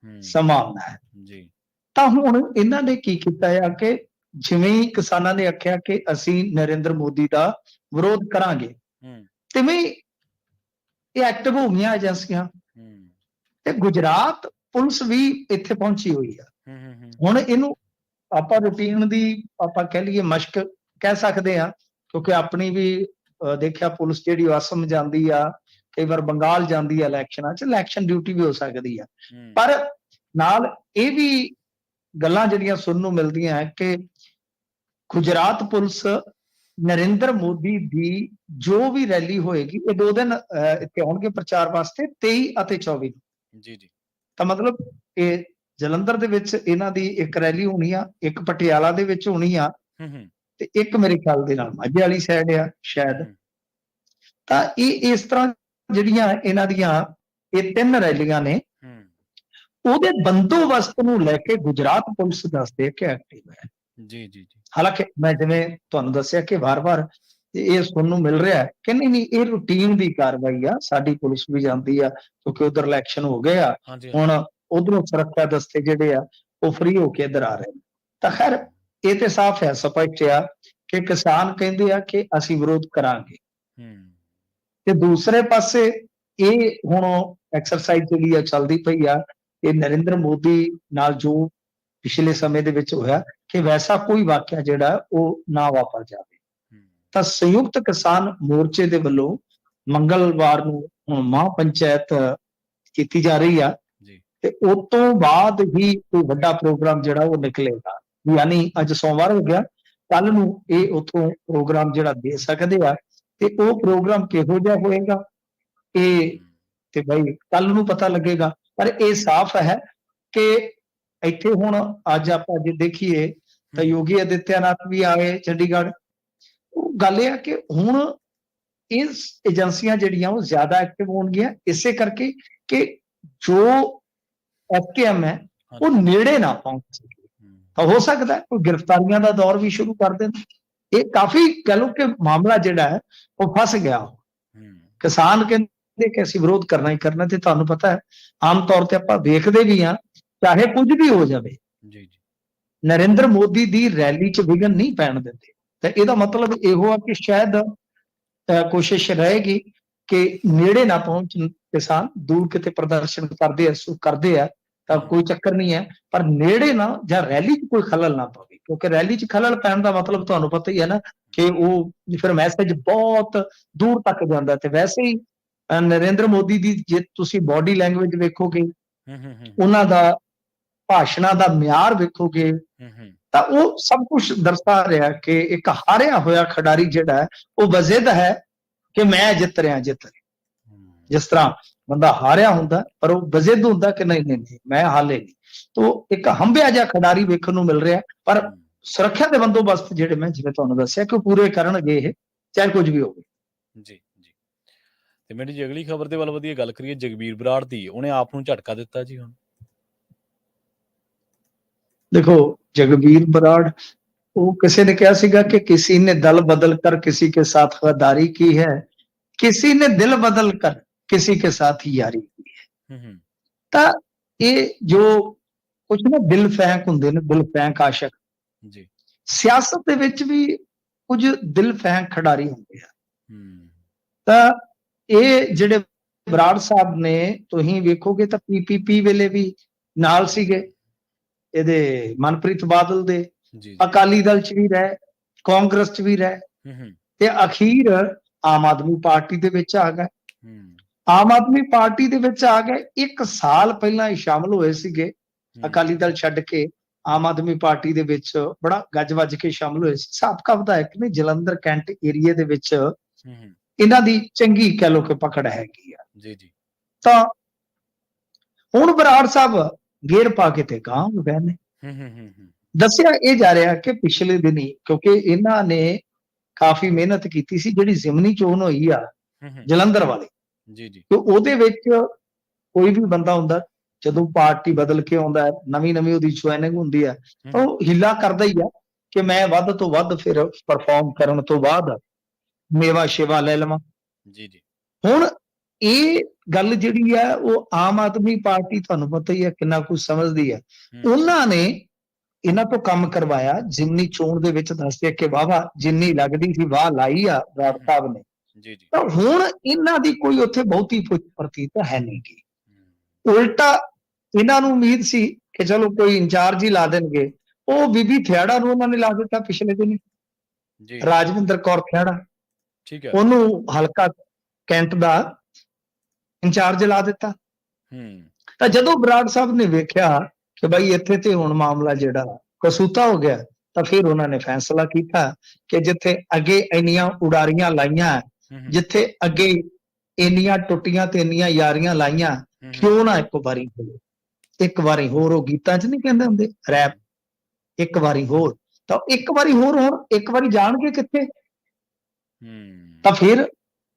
ਹੂੰ। ਸੰਭਾਵਨਾ ਹੈ। ਜੀ। ਤਾਂ ਹੁਣ ਇਹਨਾਂ ਨੇ ਕੀ ਕੀਤਾ ਆ ਕਿ ਜਿਵੇਂ ਹੀ ਕਿਸਾਨਾਂ ਨੇ ਆਖਿਆ ਕਿ ਅਸੀਂ ਨਰਿੰਦਰ ਮੋਦੀ ਦਾ ਵਿਰੋਧ ਕਰਾਂਗੇ ਤਿਵੇਂ ਇਹ ਐਕਟਿਵ ਹੋ ਗਈਆਂ ਏਜੰਸੀਆਂ ਤੇ ਗੁਜਰਾਤ ਪੁਲਿਸ ਵੀ ਇੱਥੇ ਪਹੁੰਚੀ ਹੋਈ ਆ। ਹੁਣ ਇਹਨੂੰ ਆਪਾਂ ਰੂਟੀਨ ਦੀ ਆਪਾਂ ਕਹਿ ਲਈਏ ਮਸ਼ਕ ਕਹਿ ਸਕਦੇ ਆ ਕਿਉਂਕਿ ਆਪਣੀ ਵੀ ਦੇਖਿਆ ਪੁਲਿਸ ਜਿਹੜੀ ਅਸਮ ਜਾਂਦੀ ਆ ਕਈ ਵਾਰ ਬੰਗਾਲ ਜਾਂਦੀ ਆ ਇਲੈਕਸ਼ਨਾਂ 'ਚ ਇਲੈਕਸ਼ਨ ਡਿਊਟੀ ਵੀ ਹੋ ਸਕਦੀ ਆ। ਪਰ ਨਾਲ ਇਹ ਵੀ ਗੱਲਾਂ ਜਿਹੜੀਆਂ ਸੁਣਨ ਨੂੰ ਮਿਲਦੀਆਂ ਹੈ ਕਿ ਗੁਜਰਾਤ ਪੁਲਿਸ ਨਰਿੰਦਰ ਮੋਦੀ ਦੀ ਜੋ ਵੀ ਰੈਲੀ ਹੋਏਗੀ ਇਹ ਦੋ ਦਿਨ ਇੱਥੇ ਆਉਣਗੇ ਪ੍ਰਚਾਰ ਵਾਸਤੇ 23 ਅਤੇ 24 ਨੂੰ। ਜੀ ਜੀ। ਤਾਂ ਮਤਲਬ ਇਹ ਜਲੰਧਰ ਦੇ ਵਿੱਚ ਇਹਨਾਂ ਦੀ ਇੱਕ ਰੈਲੀ ਹੋਣੀ ਆ ਇੱਕ ਪਟਿਆਲਾ ਦੇ ਵਿੱਚ ਹੋਣੀ ਆ ਤੇ ਇੱਕ ਮੇਰੇ ਖਿਆਲ ਦੇ ਨਾਲ ਮਾਝੇ ਵਾਲੀ ਸਾਈਡ ਆ ਸ਼ਾਇਦ। ਤਾਂ ਇਹ ਇਸ ਤਰ੍ਹਾਂ ਜਿਹੜੀਆਂ ਇਹਨਾਂ ਦੀਆਂ ਇਹ ਤਿੰਨ ਰੈਲੀਆਂ ਨੇ ਉਹਦੇ ਬੰਦੋਬਸਤ ਨੂੰ ਲੈ ਕੇ ਗੁਜਰਾਤ ਪੁਲਿਸ ਦੱਸਦੇ ਕਿ ਐਕਟਿਵ ਹੈ। ਜੀ ਜੀ ਜੀ। ਹਾਲਾਂਕਿ ਮੈਂ ਜਿਵੇਂ ਤੁਹਾਨੂੰ ਦੱਸਿਆ ਕਿ ਵਾਰ-ਵਾਰ ਇਹ ਸੁਣਨ ਨੂੰ ਮਿਲ ਰਿਹਾ ਹੈ ਕਿ ਨਹੀਂ ਨਹੀਂ ਇਹ ਰੂਟੀਨ ਦੀ ਕਾਰਵਾਈ ਆ ਸਾਡੀ ਪੁਲਿਸ ਵੀ ਜਾਂਦੀ ਆ ਕਿਉਂਕਿ ਉਧਰ ਇਲੈਕਸ਼ਨ ਹੋ ਗਏ ਆ। ਹੁਣ ਉਧਰੋਂ ਸੁਰੱਖਿਆ ਦਸਤੇ ਜਿਹੜੇ ਆ ਉਹ ਫ੍ਰੀ ਹੋ ਕੇ ਇੱਧਰ ਆ ਰਹੇ ਤਾਂ ਖੈਰ ਇਹ ਤੇ ਸਾਫ਼ ਹੈ ਸਪਸ਼ਟ ਆ ਕਿ ਕਿਸਾਨ ਕਹਿੰਦੇ ਆ ਕਿ ਅਸੀਂ ਵਿਰੋਧ ਕਰਾਂਗੇ। ਹੂੰ। ਤੇ ਦੂਸਰੇ ਪਾਸੇ ਇਹ ਹੁਣ ਐਕਸਰਸਾਈਜ਼ ਜਿਹੜੀ ਆ ਚੱਲਦੀ ਪਈ ਆ ਇਹ ਨਰਿੰਦਰ ਮੋਦੀ ਨਾਲ ਜੋ ਪਿਛਲੇ ਸਮੇਂ ਦੇ ਵਿੱਚ ਹੋਇਆ ਕਿ ਵੈਸਾ ਕੋਈ ਵਾਕਿਆ ਜਿਹੜਾ ਉਹ ਨਾ ਵਾਪਰ ਜਾਵੇ। ਤਾਂ ਸੰਯੁਕਤ ਕਿਸਾਨ ਮੋਰਚੇ ਦੇ ਵੱਲੋਂ ਮੰਗਲਵਾਰ ਨੂੰ ਹੁਣ ਮਹਾ ਪੰਚਾਇਤ ਕੀਤੀ ਜਾ ਰਹੀ ਆ। ਜੀ। ਤੇ ਉਸ ਤੋਂ ਬਾਅਦ ਹੀ ਕੋਈ ਵੱਡਾ ਪ੍ਰੋਗਰਾਮ ਜਿਹੜਾ ਉਹ ਨਿਕਲੇਗਾ। ਯਾਨੀ ਅੱਜ ਸੋਮਵਾਰ ਹੋ ਗਿਆ ਕੱਲ ਨੂੰ ਇਹ ਉਥੋਂ ਪ੍ਰੋਗਰਾਮ ਜਿਹੜਾ ਦੇ ਸਕਦੇ ਆ ਤੇ ਉਹ ਪ੍ਰੋਗਰਾਮ ਕਿਹੋ ਜਿਹਾ ਹੋਏਗਾ? ਇਹ ਤੇ ਭਾਈ ਕੱਲ ਨੂੰ ਪਤਾ ਲੱਗੇਗਾ। ਪਰ ਇਹ ਸਾਫ਼ ਹੈ ਕਿ ਇੱਥੇ ਹੁਣ ਅੱਜ ਆਪਾਂ ਜੇ ਦੇਖੀਏ ਤਾਂ ਯੋਗੀ ਆਦਿੱਤਿਆਨਾਥ ਵੀ ਆਏ ਚੰਡੀਗੜ੍ਹ। ਉਹ ਗੱਲ ਇਹ ਆ ਕਿ ਹੁਣ ਇਸ ਏਜੰਸੀਆਂ ਜਿਹੜੀਆਂ ਉਹ ਜ਼ਿਆਦਾ ਐਕਟਿਵ ਹੋਣਗੀਆਂ ਇਸੇ ਕਰਕੇ ਕਿ ਜੋ ਐਫਕੇਐਮ ਹੈ ਉਹ ਨੇੜੇ ਨਾ ਪਹੁੰਚ ਸਕੇ। ਹੂੰ ਤਾਂ ਹੋ ਸਕਦਾ ਹੈ ਕੋਈ ਗ੍ਰਿਫਤਾਰੀਆਂ ਦਾ ਦੌਰ ਵੀ ਸ਼ੁਰੂ ਕਰ ਦੇਣ। ਇਹ ਕਾਫੀ ਕਹ ਲਓ ਕਿ ਮਾਮਲਾ ਜਿਹੜਾ ਹੈ ਉਹ ਫਸ ਗਿਆ। ਹੂੰ ਕਿਸਾਨ ਕਹਿੰਦੇ ਕਿ ਅਸੀਂ ਵਿਰੋਧ ਕਰਨਾ ਹੀ ਕਰਨਾ ਤੇ ਤੁਹਾਨੂੰ ਪਤਾ ਹੈ ਆਮ ਤੌਰ ਤੇ ਆਪਾਂ ਵੇਖਦੇ ਵੀ ਆ ਚਾਹੇ ਕੁਝ ਵੀ ਹੋ ਜਾਵੇ। ਜੀ ਜੀ। ਨਰਿੰਦਰ ਮੋਦੀ ਦੀ ਰੈਲੀ 'ਚ ਵਿਘਨ ਨਹੀਂ ਪੈਣ ਦਿੰਦੇ। ਤਾਂ ਇਹਦਾ ਮਤਲਬ ਇਹੋ ਆ ਕਿ ਸ਼ਾਇਦ ਕੋਸ਼ਿਸ਼ ਰਹੇਗੀ ਕਿ ਨੇੜੇ ਨਾ ਪਹੁੰਚਣ ਕਿਸਾਨ ਦੂਰ ਕਿਤੇ ਪ੍ਰਦਰਸ਼ਨ ਕਰਦੇ ਆ ਸੋ ਕਰਦੇ ਆ ਤਾਂ ਕੋਈ ਚੱਕਰ ਨਹੀਂ ਹੈ। ਪਰ ਨੇੜੇ ਨਾ ਜਾਂ ਰੈਲੀ 'ਚ ਕੋਈ ਖਲਲ ਨਾ ਪਵੇ ਕਿਉਂਕਿ ਰੈਲੀ 'ਚ ਖਲਲ ਪੈਣ ਦਾ ਮਤਲਬ ਤੁਹਾਨੂੰ ਪਤਾ ਹੀ ਹੈ ਨਾ ਕਿ ਉਹ ਫਿਰ ਮੈਸੇਜ ਬਹੁਤ ਦੂਰ ਤੱਕ ਜਾਂਦਾ। ਤੇ ਵੈਸੇ ਹੀ ਨਰਿੰਦਰ ਮੋਦੀ ਦੀ ਜੇ ਤੁਸੀਂ ਬਾਡੀ ਲੈਂਗੁਏਜ ਵੇਖੋਗੇ ਹੂੰ ਹੂੰ ਹੂੰ। ਉਹਨਾਂ ਦਾ ਭਾਸ਼ਣਾਂ ਦਾ ਮਿਆਰ ਵੇਖੋਗੇ ਤਾਂ ਉਹ ਸਭ ਕੁਝ ਦਰਸਾ ਰਿਹਾ ਕਿ ਇੱਕ ਹਾਰਿਆ ਹੋਇਆ ਖਿਡਾਰੀ ਜਿਹੜਾ ਹੈ ਉਹ ਵਜ਼ਿਦ ਹੈ ਕਿ ਮੈਂ ਜਿੱਤ ਰਿਹਾ ਜਿੱਤ ਰਿਹਾ। ਜਿਸ ਤਰ੍ਹਾਂ ਬੰਦਾ ਹਾਰਿਆ ਹੁੰਦਾ ਪਰ ਉਹ ਵਜ਼ਿਦ ਹੁੰਦਾ ਕਿ ਨਹੀਂ ਨਹੀਂ ਮੈਂ ਹਾਲੇ ਨਹੀਂ। ਤੋ ਇੱਕ ਹੰਬਿਆ ਜਿਹਾ ਖਿਡਾਰੀ ਵੇਖਣ ਨੂੰ ਮਿਲ ਰਿਹਾ ਪਰ ਸੁਰੱਖਿਆ ਦੇ ਬੰਦੋਬਸਤ ਜਿਹੜੇ ਮੈਂ ਜਿਵੇਂ ਤੁਹਾਨੂੰ ਦੱਸਿਆ ਕਿ ਉਹ ਪੂਰੇ ਕਰਨਗੇ ਇਹ ਚਾਹੇ ਕੁਝ ਵੀ ਹੋਵੇ। ਜੀ ਜੀ। ਤੇ ਮੇਰੀ ਜੀ ਅਗਲੀ ਖਬਰ ਦੇ ਵੱਲ ਵਧੀਆ ਗੱਲ ਕਰੀਏ ਜਗਬੀਰ ਬਰਾੜ ਦੀ ਉਹਨੇ ਆਪ ਨੂੰ ਝਟਕਾ ਦਿੱਤਾ ਜੀ ਹੁਣ। ਦੇਖੋ ਜਗਵੀਰ ਬਰਾੜ ਉਹ ਕਿਸੇ ਨੇ ਕਿਹਾ ਸੀਗਾ ਕਿ ਕਿਸੇ ਨੇ ਦਲ ਬਦਲ ਕਰ ਕਿਸੇ ਕੇ ਸਾਥ ਗਦਾਰੀ ਕੀ ਹੈ? ਕਿਸੇ ਨੇ ਦਿਲ ਬਦਲ ਕਰ ਕਿਸੇ ਕੇ ਸਾਥ ਯਾਰੀ ਕੀ ਹੈ? ਤਾਂ ਇਹ ਜੋ ਕੁਛ ਨਾ ਦਿਲ ਫੈਂਕ ਹੁੰਦੇ ਨੇ ਦਿਲ ਫੈਂਕ ਆਸ਼ਕ। ਜੀ। ਸਿਆਸਤ ਦੇ ਵਿੱਚ ਵੀ ਕੁਝ ਦਿਲ ਫੈਂਕ ਖਿਡਾਰੀ ਹੁੰਦੇ ਆ। ਤਾਂ ਇਹ ਜਿਹੜੇ ਬਰਾੜ ਸਾਹਿਬ ਨੇ ਤੁਸੀਂ ਵੇਖੋਗੇ ਤਾਂ ਪੀਪੀਪੀ ਵੇਲੇ ਵੀ ਨਾਲ ਸੀਗੇ। ਇਹਦੇ ਮਨਪ੍ਰੀਤ ਬਾਦਲ ਦੇ ਅਕਾਲੀ ਦਲ ਚ ਵੀ ਰਹੇ ਕਾਂਗਰਸ ਚ ਵੀ ਰਹੇ। ਤੇ ਅਖੀਰ ਆਮ ਆਦਮੀ ਪਾਰਟੀ ਦੇ ਵਿੱਚ ਆ ਗਏ। ਆਮ ਆਦਮੀ ਪਾਰਟੀ ਦੇ ਵਿੱਚ ਆ ਗਏ। ਇੱਕ ਸਾਲ ਪਹਿਲਾਂ ਹੀ ਸ਼ਾਮਲ ਹੋਏ ਸੀਗੇ ਅਕਾਲੀ ਦਲ ਛੱਡ ਕੇ ਆਮ ਆਦਮੀ ਪਾਰਟੀ ਦੇ ਵਿੱਚ ਬੜਾ ਗੱਜ ਵੱਜ ਕੇ ਸ਼ਾਮਲ ਹੋਏ ਸੀ। ਸਾਬਕਾ ਵਿਧਾਇਕ ਨੇ ਜਲੰਧਰ ਕੈਂਟ ਏਰੀਆ ਦੇ ਵਿੱਚ ਇਹਨਾਂ ਦੀ ਚੰਗੀ ਕਹਿ ਲੋ ਕਿ ਪਕੜ ਹੈਗੀ ਆ। ਜੀ ਜੀ। ਤਾਂ ਹੁਣ ਬਰਾੜ ਸਾਹਿਬ ਗੇਰ ਪਾ ਕੇ ਤੇ ਗਾਂ ਹੋ ਗਏ ਨੇ ਹੂੰ ਹੂੰ ਹੂੰ ਹੂੰ। ਦੱਸਿਆ ਇਹ ਜਾ ਰਿਹਾ ਕਿ ਪਿਛਲੇ ਦਿਨੀ ਕਿਉਂਕਿ ਇਹਨਾਂ ਨੇ ਕਾਫੀ ਮਿਹਨਤ ਕੀਤੀ ਸੀ ਜਿਹੜੀ ਜ਼ਿਮਨੀ ਚੋਣ ਹੋਈ ਆ ਜਲੰਧਰ ਵਾਲੀ। ਜੀ ਜੀ। ਤੇ ਉਹਦੇ ਵਿੱਚ ਕੋਈ ਵੀ ਬੰਦਾ ਹੁੰਦਾ ਜਦੋਂ ਪਾਰਟੀ ਬਦਲ ਕੇ ਆਉਂਦਾ ਹੈ ਨਵੀਂ ਨਵੀਂ ਉਹਦੀ ਜੁਆਇਨਿੰਗ ਹੁੰਦੀ ਹੈ। ਉਹ ਹਿੱਲਾ ਕਰਦਾ ਹੀ ਆ ਕਿ ਮੈਂ ਵੱਧ ਤੋਂ ਵੱਧ ਫਿਰ ਪਰਫਾਰਮ ਕਰਨ ਤੋਂ ਬਾਅਦ ਮੇਵਾ ਸ਼ੇਵਾ ਲੈ ਲਵਾਂ। ਜੀ ਜੀ। ਹੁਣ ਇਹ ਗੱਲ ਜਿਹੜੀ ਹੈ ਉਹ ਆਮ ਆਦਮੀ ਪਾਰਟੀ ਤੁਹਾਨੂੰ ਪਤਾ ਹੀ ਹੈ ਕਿੰਨਾ ਕੁਝ ਸਮਝਦੀ ਹੈ ਉਹਨਾਂ ਨੇ ਇਹਨਾਂ ਤੋਂ ਕੰਮ ਕਰਵਾਇਆ ਜਿਮਨੀ ਚੋਣ ਦੇ ਵਿੱਚ ਦੱਸਦੇ ਕਿ ਵਾਵਾ ਜਿੰਨੀ ਲੱਗਦੀ ਸੀ ਵਾਹ ਲਾਈ ਆ ਬਰਾੜ ਸਾਹਿਬ ਨੇ। ਜੀ ਜੀ। ਤਾਂ ਹੁਣ ਇਹਨਾਂ ਦੀ ਕੋਈ ਉੱਥੇ ਬਹੁਤੀ ਪ੍ਰਤੀਤ ਹੈ ਨਹੀਂ ਹੂੰ, ਉਲਟਾ ਇਹਨਾਂ ਨੂੰ ਉਮੀਦ ਸੀ ਕਿ ਚਲੋ ਕੋਈ ਇੰਚਾਰਜ ਹੀ ਲਾ ਦੇਣਗੇ। ਉਹ ਬੀਬੀ ਥਿਆੜਾ ਨੂੰ ਉਹਨਾਂ ਨੇ ਲਾ ਦਿੱਤਾ ਪਿਛਲੇ ਦਿਨ। ਜੀ। ਰਾਜਵਿੰਦਰ ਕੌਰ ਥਿਆੜਾ। ਠੀਕ ਹੈ। ਉਹਨੂੰ ਹਲਕਾ ਕੈਂਟ ਦਾ ਇੰਚਾਰਜ ਲਾ ਦਿੱਤਾ। ਹੂੰ। ਤਾਂ ਜਦੋਂ ਬਰਾੜ ਸਾਹਿਬ ਨੇ ਵੇਖਿਆ ਕਿ ਭਾਈ ਇੱਥੇ ਤੇ ਹੁਣ ਮਾਮਲਾ ਜਿਹੜਾ ਕਸੂਤਾ ਹੋ ਗਿਆ ਤਾਂ ਫਿਰ ਉਹਨਾਂ ਨੇ ਫੈਸਲਾ ਕੀਤਾ ਕਿ ਜਿੱਥੇ ਅੱਗੇ ਇੰਨੀਆਂ ਉਡਾਰੀਆਂ ਲਾਈਆਂ ਹੂੰ, ਹੂੰ, ਜਿੱਥੇ ਅੱਗੇ ਇੰਨੀਆਂ ਟੁੱਟੀਆਂ ਤੇ ਇੰਨੀਆਂ ਯਾਰੀਆਂ ਲਾਈਆਂ ਹੂੰ, ਕਿਉਂ ਨਾ ਇੱਕ ਵਾਰੀ ਹੋਵੇ। ਇੱਕ ਵਾਰੀ ਹੋਰ ਉਹ ਗੀਤਾਂ 'ਚ ਨਹੀਂ ਕਹਿੰਦੇ ਹੁੰਦੇ ਰੈਪ। ਇੱਕ ਵਾਰੀ ਹੋਰ। ਤਾਂ ਇੱਕ ਵਾਰੀ ਹੋਰ ਹੁਣ ਇੱਕ ਵਾਰੀ ਜਾਣਗੇ ਕਿੱਥੇ? ਹੂੰ। ਤਾਂ ਫਿਰ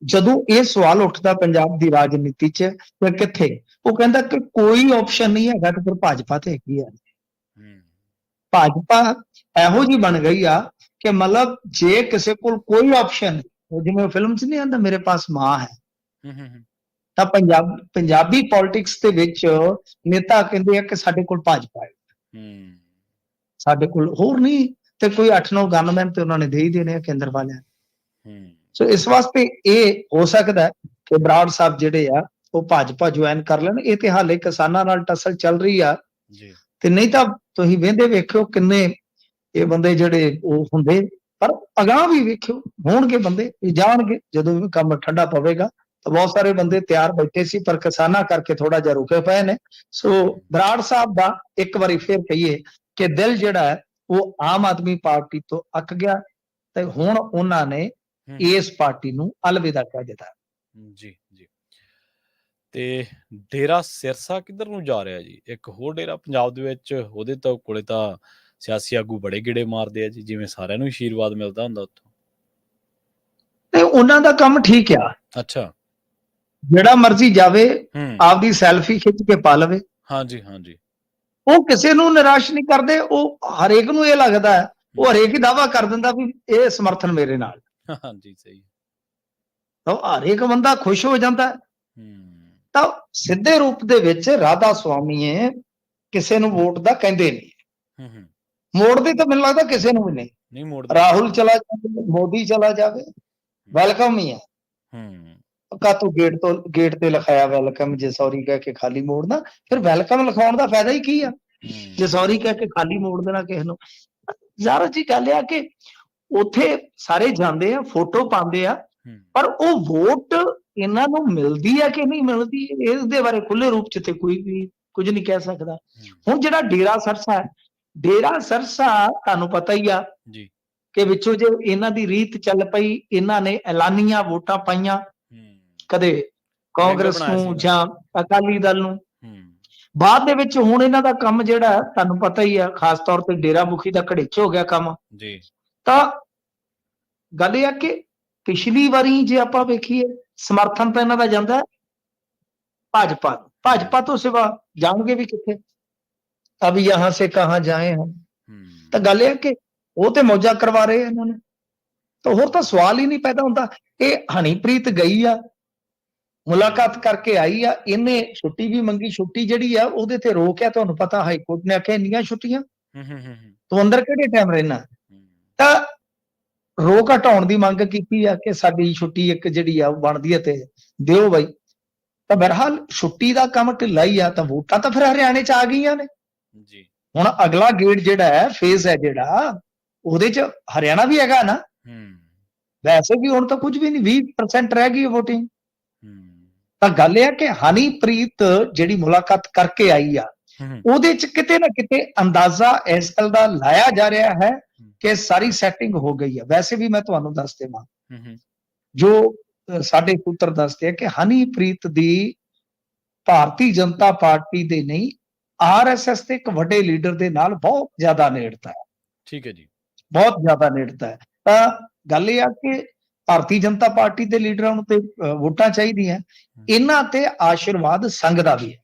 ਜਦੋਂ ਇਹ ਸਵਾਲ ਉੱਠਦਾ ਪੰਜਾਬ ਦੀ ਰਾਜਨੀਤੀ 'ਚ ਕਿ ਕਿੱਥੇ? ਉਹ ਕਹਿੰਦਾ ਕਿ ਕੋਈ ਆਪਸ਼ਨ ਨਹੀਂ ਹੈਗਾ ਤੇ ਫਿਰ ਭਾਜਪਾ ਤੇ ਹੈਗੀ ਆ। ਹੂੰ। ਭਾਜਪਾ ਇਹੋ ਜੀ ਬਣ ਗਈ ਆ ਕਿ ਮਤਲਬ ਜੇ ਕਿਸੇ ਕੋਲ ਕੋਈ ਆਪਸ਼ਨ ਜਿਵੇਂ ਫਿਲਮ 'ਚ ਨਹੀਂ ਆਂਦਾ ਮੇਰੇ ਪਾਸ ਮਾਂ ਹੈ। ਤਾਂ ਪੰਜਾਬ ਪੰਜਾਬੀ ਪੋਲਿਟਿਕਸ ਦੇ ਵਿੱਚ ਨੇਤਾ ਕਹਿੰਦੇ ਆ ਕਿ ਸਾਡੇ ਕੋਲ ਭਾਜਪਾ ਹੈ। ਹੂੰ। ਸਾਡੇ ਕੋਲ ਹੋਰ ਨਹੀਂ ਤੇ ਕੋਈ 8-9 ਗਨਮੈਨ ਤੇ ਉਹਨਾਂ ਨੇ ਦੇ ਹੀ ਦੇਣੇ ਆ ਕੇਂਦਰ ਵਾਲਿਆਂ। ਹੂੰ। ਸੋ ਇਸ ਵਾਸਤੇ ਇਹ ਹੋ ਸਕਦਾ ਕਿ ਬਰਾੜ ਸਾਹਿਬ ਜਿਹੜੇ ਆ ਉਹ ਭਾਜਪਾ ਜੁਆਇਨ ਕਰ ਲੈਣ। ਇਹ ਤੇ ਹਾਲੇ ਕਿਸਾਨਾਂ ਨਾਲ ਟਸਲ ਚੱਲ ਰਹੀ ਆ। ਜੀ। ਤੇ ਨਹੀਂ ਤਾਂ ਤੁਸੀਂ ਵੇਂਦੇ ਵੇਖਿਓ ਕਿੰਨੇ ਇਹ ਬੰਦੇ ਜਿਹੜੇ ਉਹ ਹੁੰਦੇ ਪਰ ਅਗਾਹ ਵੀ ਵੇਖਿਓ ਹੋਣਗੇ ਬੰਦੇ ਇਹ ਜਾਣਗੇ। ਜਦੋਂ ਵੀ ਕੰਮ ਠੰਡਾ ਪਵੇਗਾ ਤਾਂ ਬਹੁਤ ਸਾਰੇ ਬੰਦੇ ਤਿਆਰ ਬੈਠੇ ਸੀ ਪਰ ਕਿਸਾਨਾਂ ਕਰਕੇ ਥੋੜਾ ਜਿਹਾ ਰੁਕੇ ਪਏ ਨੇ। ਸੋ ਬਰਾੜ ਸਾਹਿਬ ਦਾ ਇੱਕ ਵਾਰੀ ਫੇਰ ਕਹੀਏ ਕਿ ਦਿਲ ਜਿਹੜਾ ਹੈ ਉਹ ਆਮ ਆਦਮੀ ਪਾਰਟੀ ਤੋਂ ਅੱਕ ਗਿਆ। ਤੇ ਹੁਣ ਉਹਨਾਂ ਨੇ ਇਸ ਪਾਰਟੀ ਨੂੰ ਅਲਵਿਦਾ ਕਹਿ ਦਿੱਤਾ ਜੀ ਜੀ। ਤੇ ਡੇਰਾ ਸਿਰਸਾ ਕਿੱਧਰ ਨੂੰ ਜਾ ਰਿਹਾ ਜੀ? ਇੱਕ ਹੋਰ ਡੇਰਾ ਪੰਜਾਬ ਦੇ ਵਿੱਚ ਉਹਦੇ ਤਾਂ ਕੋਲੇ ਤਾਂ ਸਿਆਸੀ ਆਗੂ ਬੜੇ ਗਿੜੇ ਮਾਰਦੇ ਆ ਜੀ ਜਿਵੇਂ ਸਾਰਿਆਂ ਨੂੰ ਆਸ਼ੀਰਵਾਦ ਮਿਲਦਾ ਹੁੰਦਾ ਉੱਥੋਂ। ਤੇ ਉਹਨਾਂ ਦਾ ਕੰਮ ਠੀਕ ਆ। ਅੱਛਾ। ਜਿਹੜਾ ਮਰਜ਼ੀ ਜਾਵੇ ਆਪਦੀ ਸੈਲਫੀ ਖਿੱਚ ਕੇ ਪਾ ਲਵੇ। ਹਾਂਜੀ ਹਾਂਜੀ। ਉਹ ਕਿਸੇ ਨੂੰ ਨਿਰਾਸ਼ ਨਹੀਂ ਕਰਦੇ ਉਹ ਹਰੇਕ ਨੂੰ ਇਹ ਲੱਗਦਾ ਉਹ ਹਰੇਕ ਹੀ ਦਾਵਾ ਕਰ ਦਿੰਦਾ ਵੀ ਇਹ ਸਮਰਥਨ ਮੇਰੇ ਨਾਲ। ਹਾਂਜੀ ਸਹੀ ਤਾਂ ਹਰੇਕ ਬੰਦਾ ਖੁਸ਼ ਹੋ ਜਾਂਦਾ ਹੈ। ਤਾਂ ਸਿੱਧੇ ਰੂਪ ਦੇ ਵਿੱਚ ਰਾਧਾ ਸੁਆਮੀਏ ਕਿਸੇ ਨੂੰ ਵੋਟ ਦਾ ਕਹਿੰਦੇ ਨਹੀਂ। ਹੂੰ ਹੂੰ। ਮੋੜਦੇ ਤਾਂ ਮੈਨੂੰ ਲੱਗਦਾ ਕਿਸੇ ਨੂੰ ਵੀ ਨਹੀਂ। ਨਹੀਂ ਮੋੜਦਾ ਰਾਹੁਲ ਚਲਾ ਜਾਵੇ ਮੋਦੀ ਚਲਾ ਜਾਵੇ ਵੈਲਕਮ ਹੀ ਹੈ। ਹੂੰ। ਕਾ ਤੂੰ ਗੇਟ ਤੋਂ ਗੇਟ ਤੇ ਲਿਖਾਇਆ ਵੈਲਕਮ ਜੇ ਸੌਰੀ ਕਹਿ ਕੇ ਖਾਲੀ ਮੋੜਨਾ ਫਿਰ ਵੈਲਕਮ ਲਿਖਾਉਣ ਦਾ ਫਾਇਦਾ ਹੀ ਕੀ ਆ? ਜੇ ਸੌਰੀ ਕਹਿ ਕੇ ਖਾਲੀ ਮੋੜ ਦੇਣਾ ਕਿਸੇ ਨੂੰ। ਯਾਰ ਜੀ ਗੱਲ ਆ ਕਿ ਉਥੇ ਸਾਰੇ ਜਾਂਦੇ ਆ ਫੋਟੋ ਪਾਉਂਦੇ ਆ ਪਰ ਉਹ ਵੋਟ ਇਹਨਾਂ ਨੂੰ ਮਿਲਦੀ ਆ ਕਿ ਨਹੀਂ ਮਿਲਦੀ ਇਸ ਦੇ ਬਾਰੇ ਖੁੱਲੇ ਰੂਪ ਚ ਤੇ ਕੋਈ ਵੀ ਕੁਝ ਨਹੀਂ ਕਹਿ ਸਕਦਾ। ਹੁਣ ਜਿਹੜਾ ਡੇਰਾ ਸਰਸਾ ਹੈ ਡੇਰਾ ਸਰਸਾ ਤੁਹਾਨੂੰ ਪਤਾ ਹੀ ਆ ਜੀ। ਕਿ ਵਿੱਚੋਂ ਜੇ ਇਹਨਾਂ ਦੀ ਰੀਤ ਚੱਲ ਪਈ ਇਹਨਾਂ ਨੇ ਐਲਾਨੀਆਂ ਵੋਟਾਂ ਪਾਈਆਂ। ਕਦੇ ਕਾਂਗਰਸ ਨੂੰ। ਜਾਂ ਅਕਾਲੀ ਦਲ ਨੂੰ। ਬਾਅਦ ਦੇ ਵਿੱਚ ਹੁਣ ਇਹਨਾਂ ਦਾ ਕੰਮ ਜਿਹੜਾ ਤੁਹਾਨੂੰ ਪਤਾ ਹੀ ਆ ਖਾਸ ਤੌਰ ਤੇ ਡੇਰਾ ਮੁਖੀ ਦਾ ਘੜੇਚ ਹੋ ਗਿਆ ਕੰਮ। ਜੀ। ਤਾਂ ਗੱਲ ਇਹ ਆ ਕਿ ਪਿਛਲੀ ਵਾਰੀ ਜੇ ਆਪਾਂ ਵੇਖੀਏ ਸਮਰਥਨ ਤਾਂ ਇਹਨਾਂ ਦਾ ਜਾਂਦਾ ਭਾਜਪਾ। ਭਾਜਪਾ ਤੋਂ ਸਿਵਾ ਜਾਣਗੇ ਵੀ ਕਿੱਥੇ। ਅਬ ਯਹਾਂ ਸੇ ਕਹਾਂ ਜਾਏ ਹਮ। ਹੂੰ। ਤਾਂ ਗੱਲ ਇਹ ਆ ਕਿ ਉਹ ਤੇ ਮੌਜਾਂ ਕਰਵਾ ਰਹੇ ਇਹਨਾਂ ਨੂੰ। ਤਾਂ ਹੋਰ ਤਾਂ ਸਵਾਲ ਹੀ ਨਹੀਂ ਪੈਦਾ ਹੁੰਦਾ। ਇਹ ਹਨੀਪ੍ਰੀਤ ਗਈ ਆ ਮੁਲਾਕਾਤ ਕਰਕੇ ਆਈ ਆ ਇਹਨੇ ਛੁੱਟੀ ਵੀ ਮੰਗੀ। ਛੁੱਟੀ ਜਿਹੜੀ ਆ ਉਹਦੇ ਤੇ ਰੋਕ ਆ। ਤੁਹਾਨੂੰ ਪਤਾ ਹਾਈ ਕੋਰਟ ਨੇ ਆਖਿਆ ਇੰਨੀਆਂ ਛੁੱਟੀਆਂ। ਹੂੰ ਹੂੰ ਹੂੰ, ਹੂੰ, ਤੂੰ ਅੰਦਰ ਕਿਹੜੇ ਟਾਈਮ ਰਹਿਣਾ? ਤਾਂ ਰੋਕ ਹਟਾਉਣ ਦੀ ਮੰਗ ਕੀਤੀ ਆ ਕਿ ਸਾਡੀ ਛੁੱਟੀ ਇੱਕ ਜਿਹੜੀ ਆ ਉਹ ਬਣਦੀ ਹੈ ਤੇ ਦਿਓ ਬਾਈ। ਤਾਂ ਬਹਰਹਾਲ ਛੁੱਟੀ ਦਾ ਕੰਮ ਢਿੱਲਾ ਹੀ ਆ ਤਾਂ ਵੋਟਾਂ ਤਾਂ ਫਿਰ ਹਰਿਆਣੇ ਚ ਆ ਗਈਆਂ ਨੇ। ਜੀ। ਹੁਣ ਅਗਲਾ ਗੇੜ ਜਿਹੜਾ ਹੈ ਫੇਜ਼ ਹੈ ਜਿਹੜਾ ਉਹਦੇ ਚ ਹਰਿਆਣਾ ਵੀ ਹੈਗਾ ਨਾ। ਹੂੰ। ਵੈਸੇ ਵੀ ਹੁਣ ਤਾਂ ਕੁਝ ਵੀ ਨਹੀਂ 20% ਰਹਿ ਗਈ ਹੂੰ। ਤਾਂ ਗੱਲ ਇਹ ਹੈ ਕਿ ਹਨੀਪ੍ਰੀਤ ਜਿਹੜੀ ਮੁਲਾਕਾਤ ਕਰਕੇ ਆਈ ਆ ਉਹਦੇ ਚ ਕਿਤੇ ਨਾ ਕਿਤੇ ਅੰਦਾਜ਼ਾ ਇਸ ਗੱਲ ਦਾ ਲਾਇਆ ਜਾ ਰਿਹਾ ਹੈ ਕਿ ਸਾਰੀ ਸੈਟਿੰਗ ਹੋ ਗਈ ਹੈ। ਵੈਸੇ ਵੀ ਮੈਂ ਤੁਹਾਨੂੰ ਦੱਸ ਦੇਵਾਂ। ਜੋ ਸਾਡੇ ਸੂਤਰ ਦੱਸਦੇ ਆ ਕਿ ਹਨੀਪ੍ਰੀਤ ਦੀ ਭਾਰਤੀ ਜਨਤਾ ਪਾਰਟੀ ਦੇ ਨਹੀਂ ਆਰਐਸਐਸ ਦੇ ਇੱਕ ਵੱਡੇ ਲੀਡਰ ਦੇ ਨਾਲ ਬਹੁਤ ਜ਼ਿਆਦਾ ਨੇੜਤਾ ਹੈ। ਠੀਕ ਹੈ ਜੀ। ਬਹੁਤ ਜ਼ਿਆਦਾ ਨੇੜਤਾ ਹੈ। ਤਾਂ ਗੱਲ ਇਹ ਆ ਕਿ ਭਾਰਤੀ ਜਨਤਾ ਪਾਰਟੀ ਦੇ ਲੀਡਰਾਂ ਨੂੰ ਤੇ ਵੋਟਾਂ ਚਾਹੀਦੀਆਂ। ਇਹਨਾਂ ਤੇ ਆਸ਼ੀਰਵਾਦ ਸੰਘ ਦਾ ਵੀ ਹੈ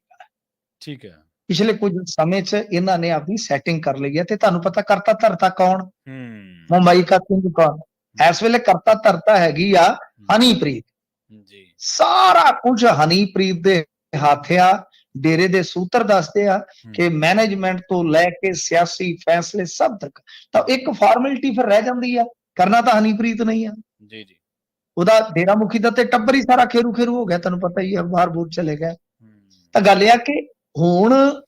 ਠੀਕ ਹੈ। ਪਿਛਲੇ ਕੁਝ ਸਮੇਂ 'ਚ ਇਹਨਾਂ ਨੇ ਆਪਣੀ ਸੈਟਿੰਗ ਕਰ ਲਈ ਹੈ ਤੇ ਤੁਹਾਨੂੰ ਪਤਾ ਕਰਤਾ ਧਰਤਾ ਕੌਣ? ਹੂੰ। ਮੁੰਬਈ ਕਾ ਕਿੰਗ ਕੌਣ? ਇਸ ਵੇਲੇ ਕਰਤਾ ਧਰਤਾ ਹੈਗੀ ਆ ਹਨੀਪ੍ਰੀਤ। ਜੀ। ਸਾਰਾ ਕੁਝ ਹਨੀਪ੍ਰੀਤ ਦੇ ਹੱਥ ਆ ਡੇਰੇ ਦੇ ਸੂਤਰ ਦੱਸਦੇ ਆ ਕਿ ਮੈਨੇਜਮੈਂਟ ਤੋਂ ਲੈ ਕੇ ਸਿਆਸੀ ਫੈਸਲੇ ਸਭ ਤੱਕ ਤਾਂ ਇੱਕ ਫਾਰਮੈਲਿਟੀ ਫਿਰ ਰਹਿ ਜਾਂਦੀ ਆ ਕਰਨਾ ਤਾਂ ਹਨੀਪ੍ਰੀਤ ਨਹੀਂ ਆ। ਜੀ ਜੀ। ਉਹਦਾ ਡੇਰਾ ਮੁਖੀ ਦਾ ਤੇ ਟੱਬਰ ਹੀ ਸਾਰਾ ਖੇਰੂ ਖੇਰੂ ਹੋ ਗਿਆ ਤੁਹਾਨੂੰ ਪਤਾ ਹੀ ਆ ਬਾਹਰ ਬੂਰ ਚਲੇ ਗਏ ਤਾਂ ਗੱਲ ਇਹ ਆ ਕਿ ਹੁਣ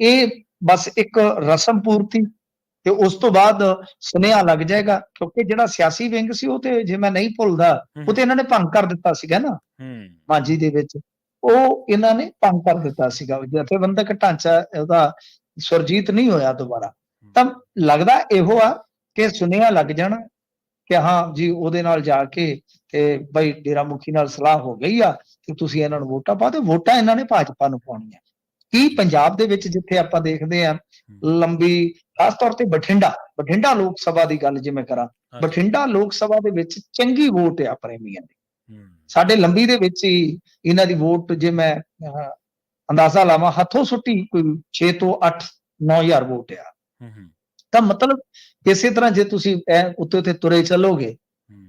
ਇਹ ਬਸ ਇੱਕ ਰਸਮ ਪੂਰਤੀ ਤੇ ਉਸ ਤੋਂ ਬਾਅਦ ਸੁਨੇਹਾ ਲੱਗ ਜਾਏਗਾ ਕਿਉਂਕਿ ਜਿਹੜਾ ਸਿਆਸੀ ਵਿੰਗ ਸੀ ਉਹ ਤੇ ਜੇ ਮੈਂ ਨਹੀਂ ਭੁੱਲਦਾ ਉਹ ਤੇ ਇਹਨਾਂ ਨੇ ਭੰਗ ਕਰ ਦਿੱਤਾ ਸੀਗਾ ਨਾ। ਹੂੰ। ਮਾਂਜੀ ਦੇ ਵਿੱਚ। ਉਹ ਇਹਨਾਂ ਨੇ ਭੰਗ ਕਰ ਦਿੱਤਾ ਸੀਗਾ। ਜਥੇਬੰਦਕ ਢਾਂਚਾ ਉਹਦਾ ਸੁਰਜੀਤ ਨਹੀਂ ਹੋਇਆ ਦੁਬਾਰਾ। ਤਾਂ ਲੱਗਦਾ ਇਹੋ ਆ ਕਿ ਸੁਨੇਹਾ ਲੱਗ ਜਾਣਾ ਕਿ ਹਾਂ ਜੀ ਉਹਦੇ ਨਾਲ ਜਾ ਕੇ ਤੇ ਬਈ ਡੇਰਾ ਮੁਖੀ ਨਾਲ ਸਲਾਹ ਹੋ ਗਈ ਆ ਕਿ ਤੁਸੀਂ ਇਹਨਾਂ ਨੂੰ ਵੋਟਾਂ ਪਾ ਦਿਓ। ਵੋਟਾਂ ਇਹਨਾਂ ਨੇ ਭਾਜਪਾ ਨੂੰ ਪਾਉਣੀਆਂ। ਕੀ ਪੰਜਾਬ ਦੇ ਵਿੱਚ ਜਿੱਥੇ ਆਪਾਂ ਦੇਖਦੇ ਆ ਲੰਬੀ ਖਾਸ ਤੌਰ ਤੇ ਬਠਿੰਡਾ ਬਠਿੰਡਾ ਲੋਕ ਸਭਾ ਦੀ ਗੱਲ ਜੇ ਮੈਂ ਕਰਾਂ। ਬਠਿੰਡਾ ਲੋਕ ਸਭਾ ਦੇ ਵਿੱਚ ਚੰਗੀ ਵੋਟ ਆ ਪ੍ਰੇਮੀਆਂ ਦੀ। ਸਾਡੇ ਲੰਬੀ ਦੇ ਵਿੱਚ ਹੀ ਇਹਨਾਂ ਦੀ ਵੋਟ ਜੇ ਮੈਂ ਅੰਦਾਜ਼ਾ ਲਾਵਾਂ ਹੱਥੋਂ ਸੁੱਟੀ ਕੋਈ 6 ਤੋਂ 8 9000 ਵੋਟ ਆ। ਤਾਂ ਮਤਲਬ ਇਸੇ ਤਰ੍ਹਾਂ ਜੇ ਤੁਸੀਂ ਉੱਤੇ ਉੱਤੇ ਤੁਰੇ ਚੱਲੋਗੇ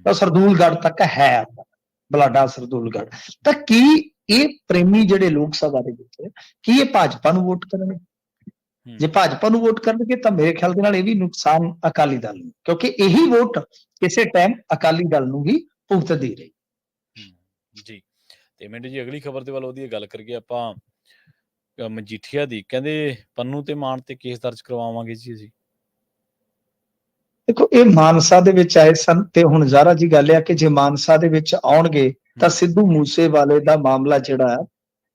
ਤਾਂ ਸਰਦੂਲਗੜ੍ਹ ਤੱਕ ਹੈ ਬਲਾਡਾ ਸਰਦੂਲਗੜ੍ਹ। ਤਾਂ ਕੀ ਇਹ ਪ੍ਰੇਮੀ ਜਿਹੜੇ ਲੋਕ ਸਭਾ ਦੇ ਵਿੱਚ ਕੀ ਇਹ ਭਾਜਪਾ ਨੂੰ ਵੋਟ ਕਰਨਗੇ। ਜੇ ਭਾਜਪਾ ਨੂੰ ਵੋਟ ਕਰਨਗੇ ਤਾਂ ਮੇਰੇ ਖਿਆਲ ਦੇ ਨਾਲ ਇਹ ਵੀ ਨੁਕਸਾਨ ਅਕਾਲੀ ਦਲ ਨੂੰ ਕਿਉਂਕਿ ਇਹੀ ਵੋਟ ਕਿਸੇ ਟਾਈਮ ਅਕਾਲੀ ਦਲ ਨੂੰ ਵੀ ਭੁਗਤਦੀ ਰਹੀ। ਜੀ। ਤੇ ਮਿੰਟੂ ਜੀ ਅਗਲੀ ਖਬਰ ਦੇ ਵੱਲ ਉਹਦੀ ਗੱਲ ਕਰੀਏ ਆਪਾਂ ਮਜੀਠੀਆ ਦੀ। ਕਹਿੰਦੇ ਪੰਨੂ ਤੇ ਮਾਨ ਤੇ ਕੇਸ ਦਰਜ ਕਰਵਾਵਾਂਗੇ ਜੀ ਅਸੀਂ। ਦੇਖੋ ਇਹ ਮਾਨਸਾ ਦੇ ਵਿੱਚ ਆਏ ਸਨ ਤੇ ਹੁਣ ਜ਼ਾਰਾ ਜੀ ਗੱਲ ਹੈ ਕਿ ਜੇ ਮਾਨਸਾ ਦੇ ਵਿੱਚ ਆਉਣਗੇ ਤਾਂ ਸਿੱਧੂ ਮੂਸੇਵਾਲੇ ਦਾ ਮਾਮਲਾ ਜਿਹੜਾ ਹੈ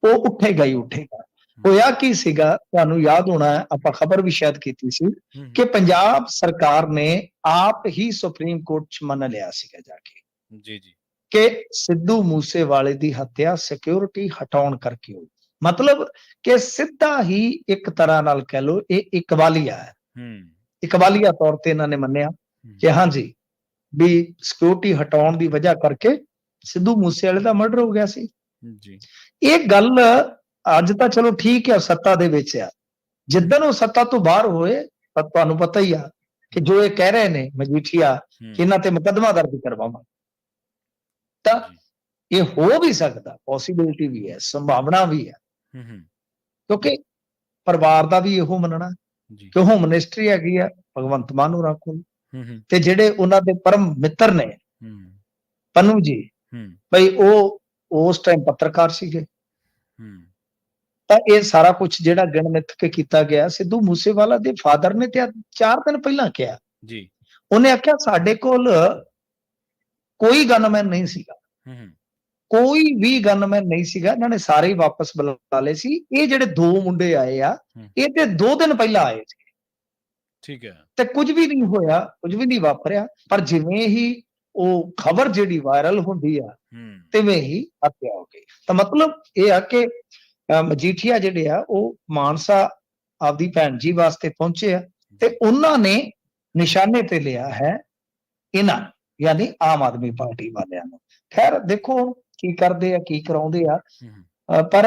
ਉਹ ਉੱਠੇਗਾ ਹੀ ਉੱਠੇਗਾ। ਹੋਇਆ ਕੀ ਸੀਗਾ ਤੁਹਾਨੂੰ ਯਾਦ ਹੋਣਾ ਹੈ, ਆਪਾਂ ਖਬਰ ਵੀ ਸ਼ਾਇਦ ਕੀਤੀ ਸੀ ਕਿ ਪੰਜਾਬ ਸਰਕਾਰ ਨੇ ਆਪ ਹੀ ਸੁਪਰੀਮ ਕੋਰਟ ਚ ਮੰਨ ਲਿਆ ਸੀਗਾ ਜਾ ਕੇ ਜੀ ਜੀ। ਕਿ ਸਿੱਧੂ ਮੂਸੇਵਾਲੇ ਦੀ ਹੱਤਿਆ ਸਿਕਿਉਰਿਟੀ ਹਟਾਉਣ ਕਰਕੇ ਹੋਈ। ਮਤਲਬ ਕਿ ਸਿੱਧਾ ਹੀ ਇੱਕ ਤਰ੍ਹਾਂ ਨਾਲ ਕਹਿ ਲਓ ਇਹ ਇਕਵਾਲੀਆ ਹੈ। ਹੂੰ। ਇਕਵਾਲੀਆ ਤੌਰ ਤੇ ਇਹਨਾਂ ਨੇ ਮੰਨਿਆ ਕਿ ਹਾਂਜੀ ਵੀ ਸਿਕਿਉਰਿਟੀ ਹਟਾਉਣ ਦੀ ਵਜ੍ਹਾ ਕਰਕੇ ਸਿੱਧੂ ਮੂਸੇਵਾਲੇ ਦਾ ਮਰਡਰ ਹੋ ਗਿਆ ਸੀ। ਜੀ। ਇਹ ਗੱਲ ਅੱਜ ਤਾਂ ਚਲੋ ਠੀਕ ਹੈ ਸੱਤਾ ਦੇ ਵਿੱਚ ਆ। ਜਿੱਦਣ ਉਹ ਸੱਤਾ ਤੋਂ ਬਾਹਰ ਹੋਏ ਤਾਂ ਤੁਹਾਨੂੰ ਪਤਾ ਹੀ ਆ ਕਿ ਜੋ ਇਹ ਕਹਿ ਰਹੇ ਨੇ ਮਜੀਠੀਆ ਕਿ ਇਹਨਾਂ ਤੇ ਮੁਕੱਦਮਾ ਦਰਜ ਕਰਵਾਵਾਂ ਤਾਂ ਇਹ ਹੋ ਵੀ ਸਕਦਾ ਪੋਸਿਬਿਲਿਟੀ ਵੀ ਹੈ ਸੰਭਾਵਨਾ ਵੀ ਹੈ। ਹੂੰ ਹੂੰ। ਕਿਉਂਕਿ ਪਰਿਵਾਰ ਦਾ ਵੀ ਇਹੋ ਮੰਨਣਾ। ਜੀ। ਕਿ ਹੋਮ ਮਿਨਿਸਟਰੀ ਹੈਗੀ ਆ ਭਗਵੰਤ ਮਾਨ ਨੂੰ ਰੱਖੋ ਹੂੰ ਹੂੰ। ਤੇ ਜਿਹੜੇ ਉਹਨਾਂ ਦੇ ਪਰਮ ਮਿੱਤਰ ਨੇ ਹੂੰ। ਪਨੂ ਜੀ ਹੂੰ। ਬਈ ਉਹ ਉਸ ਟਾਈਮ ਪੱਤਰਕਾਰ ਸੀਗੇ। ਹੂੰ। ਤਾਂ ਇਹ ਸਾਰਾ ਕੁਝ ਜਿਹੜਾ ਗਿਣ ਮਿੱਥ ਕੇ ਕੀਤਾ ਗਿਆ ਸਿੱਧੂ ਮੂਸੇਵਾਲਾ ਦੇ ਫਾਦਰ ਨੇ ਤੇ ਚਾਰ ਦਿਨ ਪਹਿਲਾਂ ਕਿਹਾ। ਜੀ। ਉਹਨੇ ਆਖਿਆ ਸਾਡੇ ਕੋਲ ਕੋਈ ਗਨਮੈਨ ਨਹੀਂ ਸੀਗਾ। ਹੂੰ। ਕੋਈ ਵੀ ਗਨਮੈਨ ਨਹੀਂ ਸੀਗਾ ਇਹਨਾਂ ਨੇ ਸਾਰੇ ਹੀ ਵਾਪਸ ਬੁਲਾ ਲਏ ਸੀ। ਇਹ ਜਿਹੜੇ ਦੋ ਮੁੰਡੇ ਆਏ ਆ। ਇਹ ਤੇ ਦੋ ਦਿਨ ਪਹਿਲਾਂ ਆਏ ਸੀ। ਠੀਕ ਹੈ। ਤੇ ਕੁਝ ਵੀ ਨਹੀਂ ਹੋਇਆ ਕੁਝ ਵੀ ਨਹੀਂ ਵਾਪਰਿਆ ਪਰ ਜਿਵੇਂ ਹੀ ਉਹ ਖਬਰ ਜਿਹੜੀ ਵਾਇਰਲ ਹੁੰਦੀ ਆ ਤਿਵੇਂ ਹੀ ਹੱਤਿਆ ਹੋ ਗਈ। ਤਾਂ ਮਤਲਬ ਇਹ ਆ ਕਿ ਮਜੀਠੀਆ ਜਿਹੜੇ ਆ ਉਹ ਮਾਨਸਾ ਆਪਦੀ ਭੈਣ ਜੀ ਵਾਸਤੇ ਪਹੁੰਚੇ ਆ ਤੇ ਉਹਨਾਂ ਨੇ ਨਿਸ਼ਾਨੇ ਤੇ ਲਿਆ ਹੈ ਇਹਨਾਂ ਯਾਨੀ ਆਮ ਆਦਮੀ ਪਾਰਟੀ ਵਾਲਿਆਂ ਨੂੰ। ਖੈਰ ਦੇਖੋ ਕੀ ਕਰਦੇ ਆ ਕੀ ਕਰਾਉਂਦੇ ਆ। ਪਰ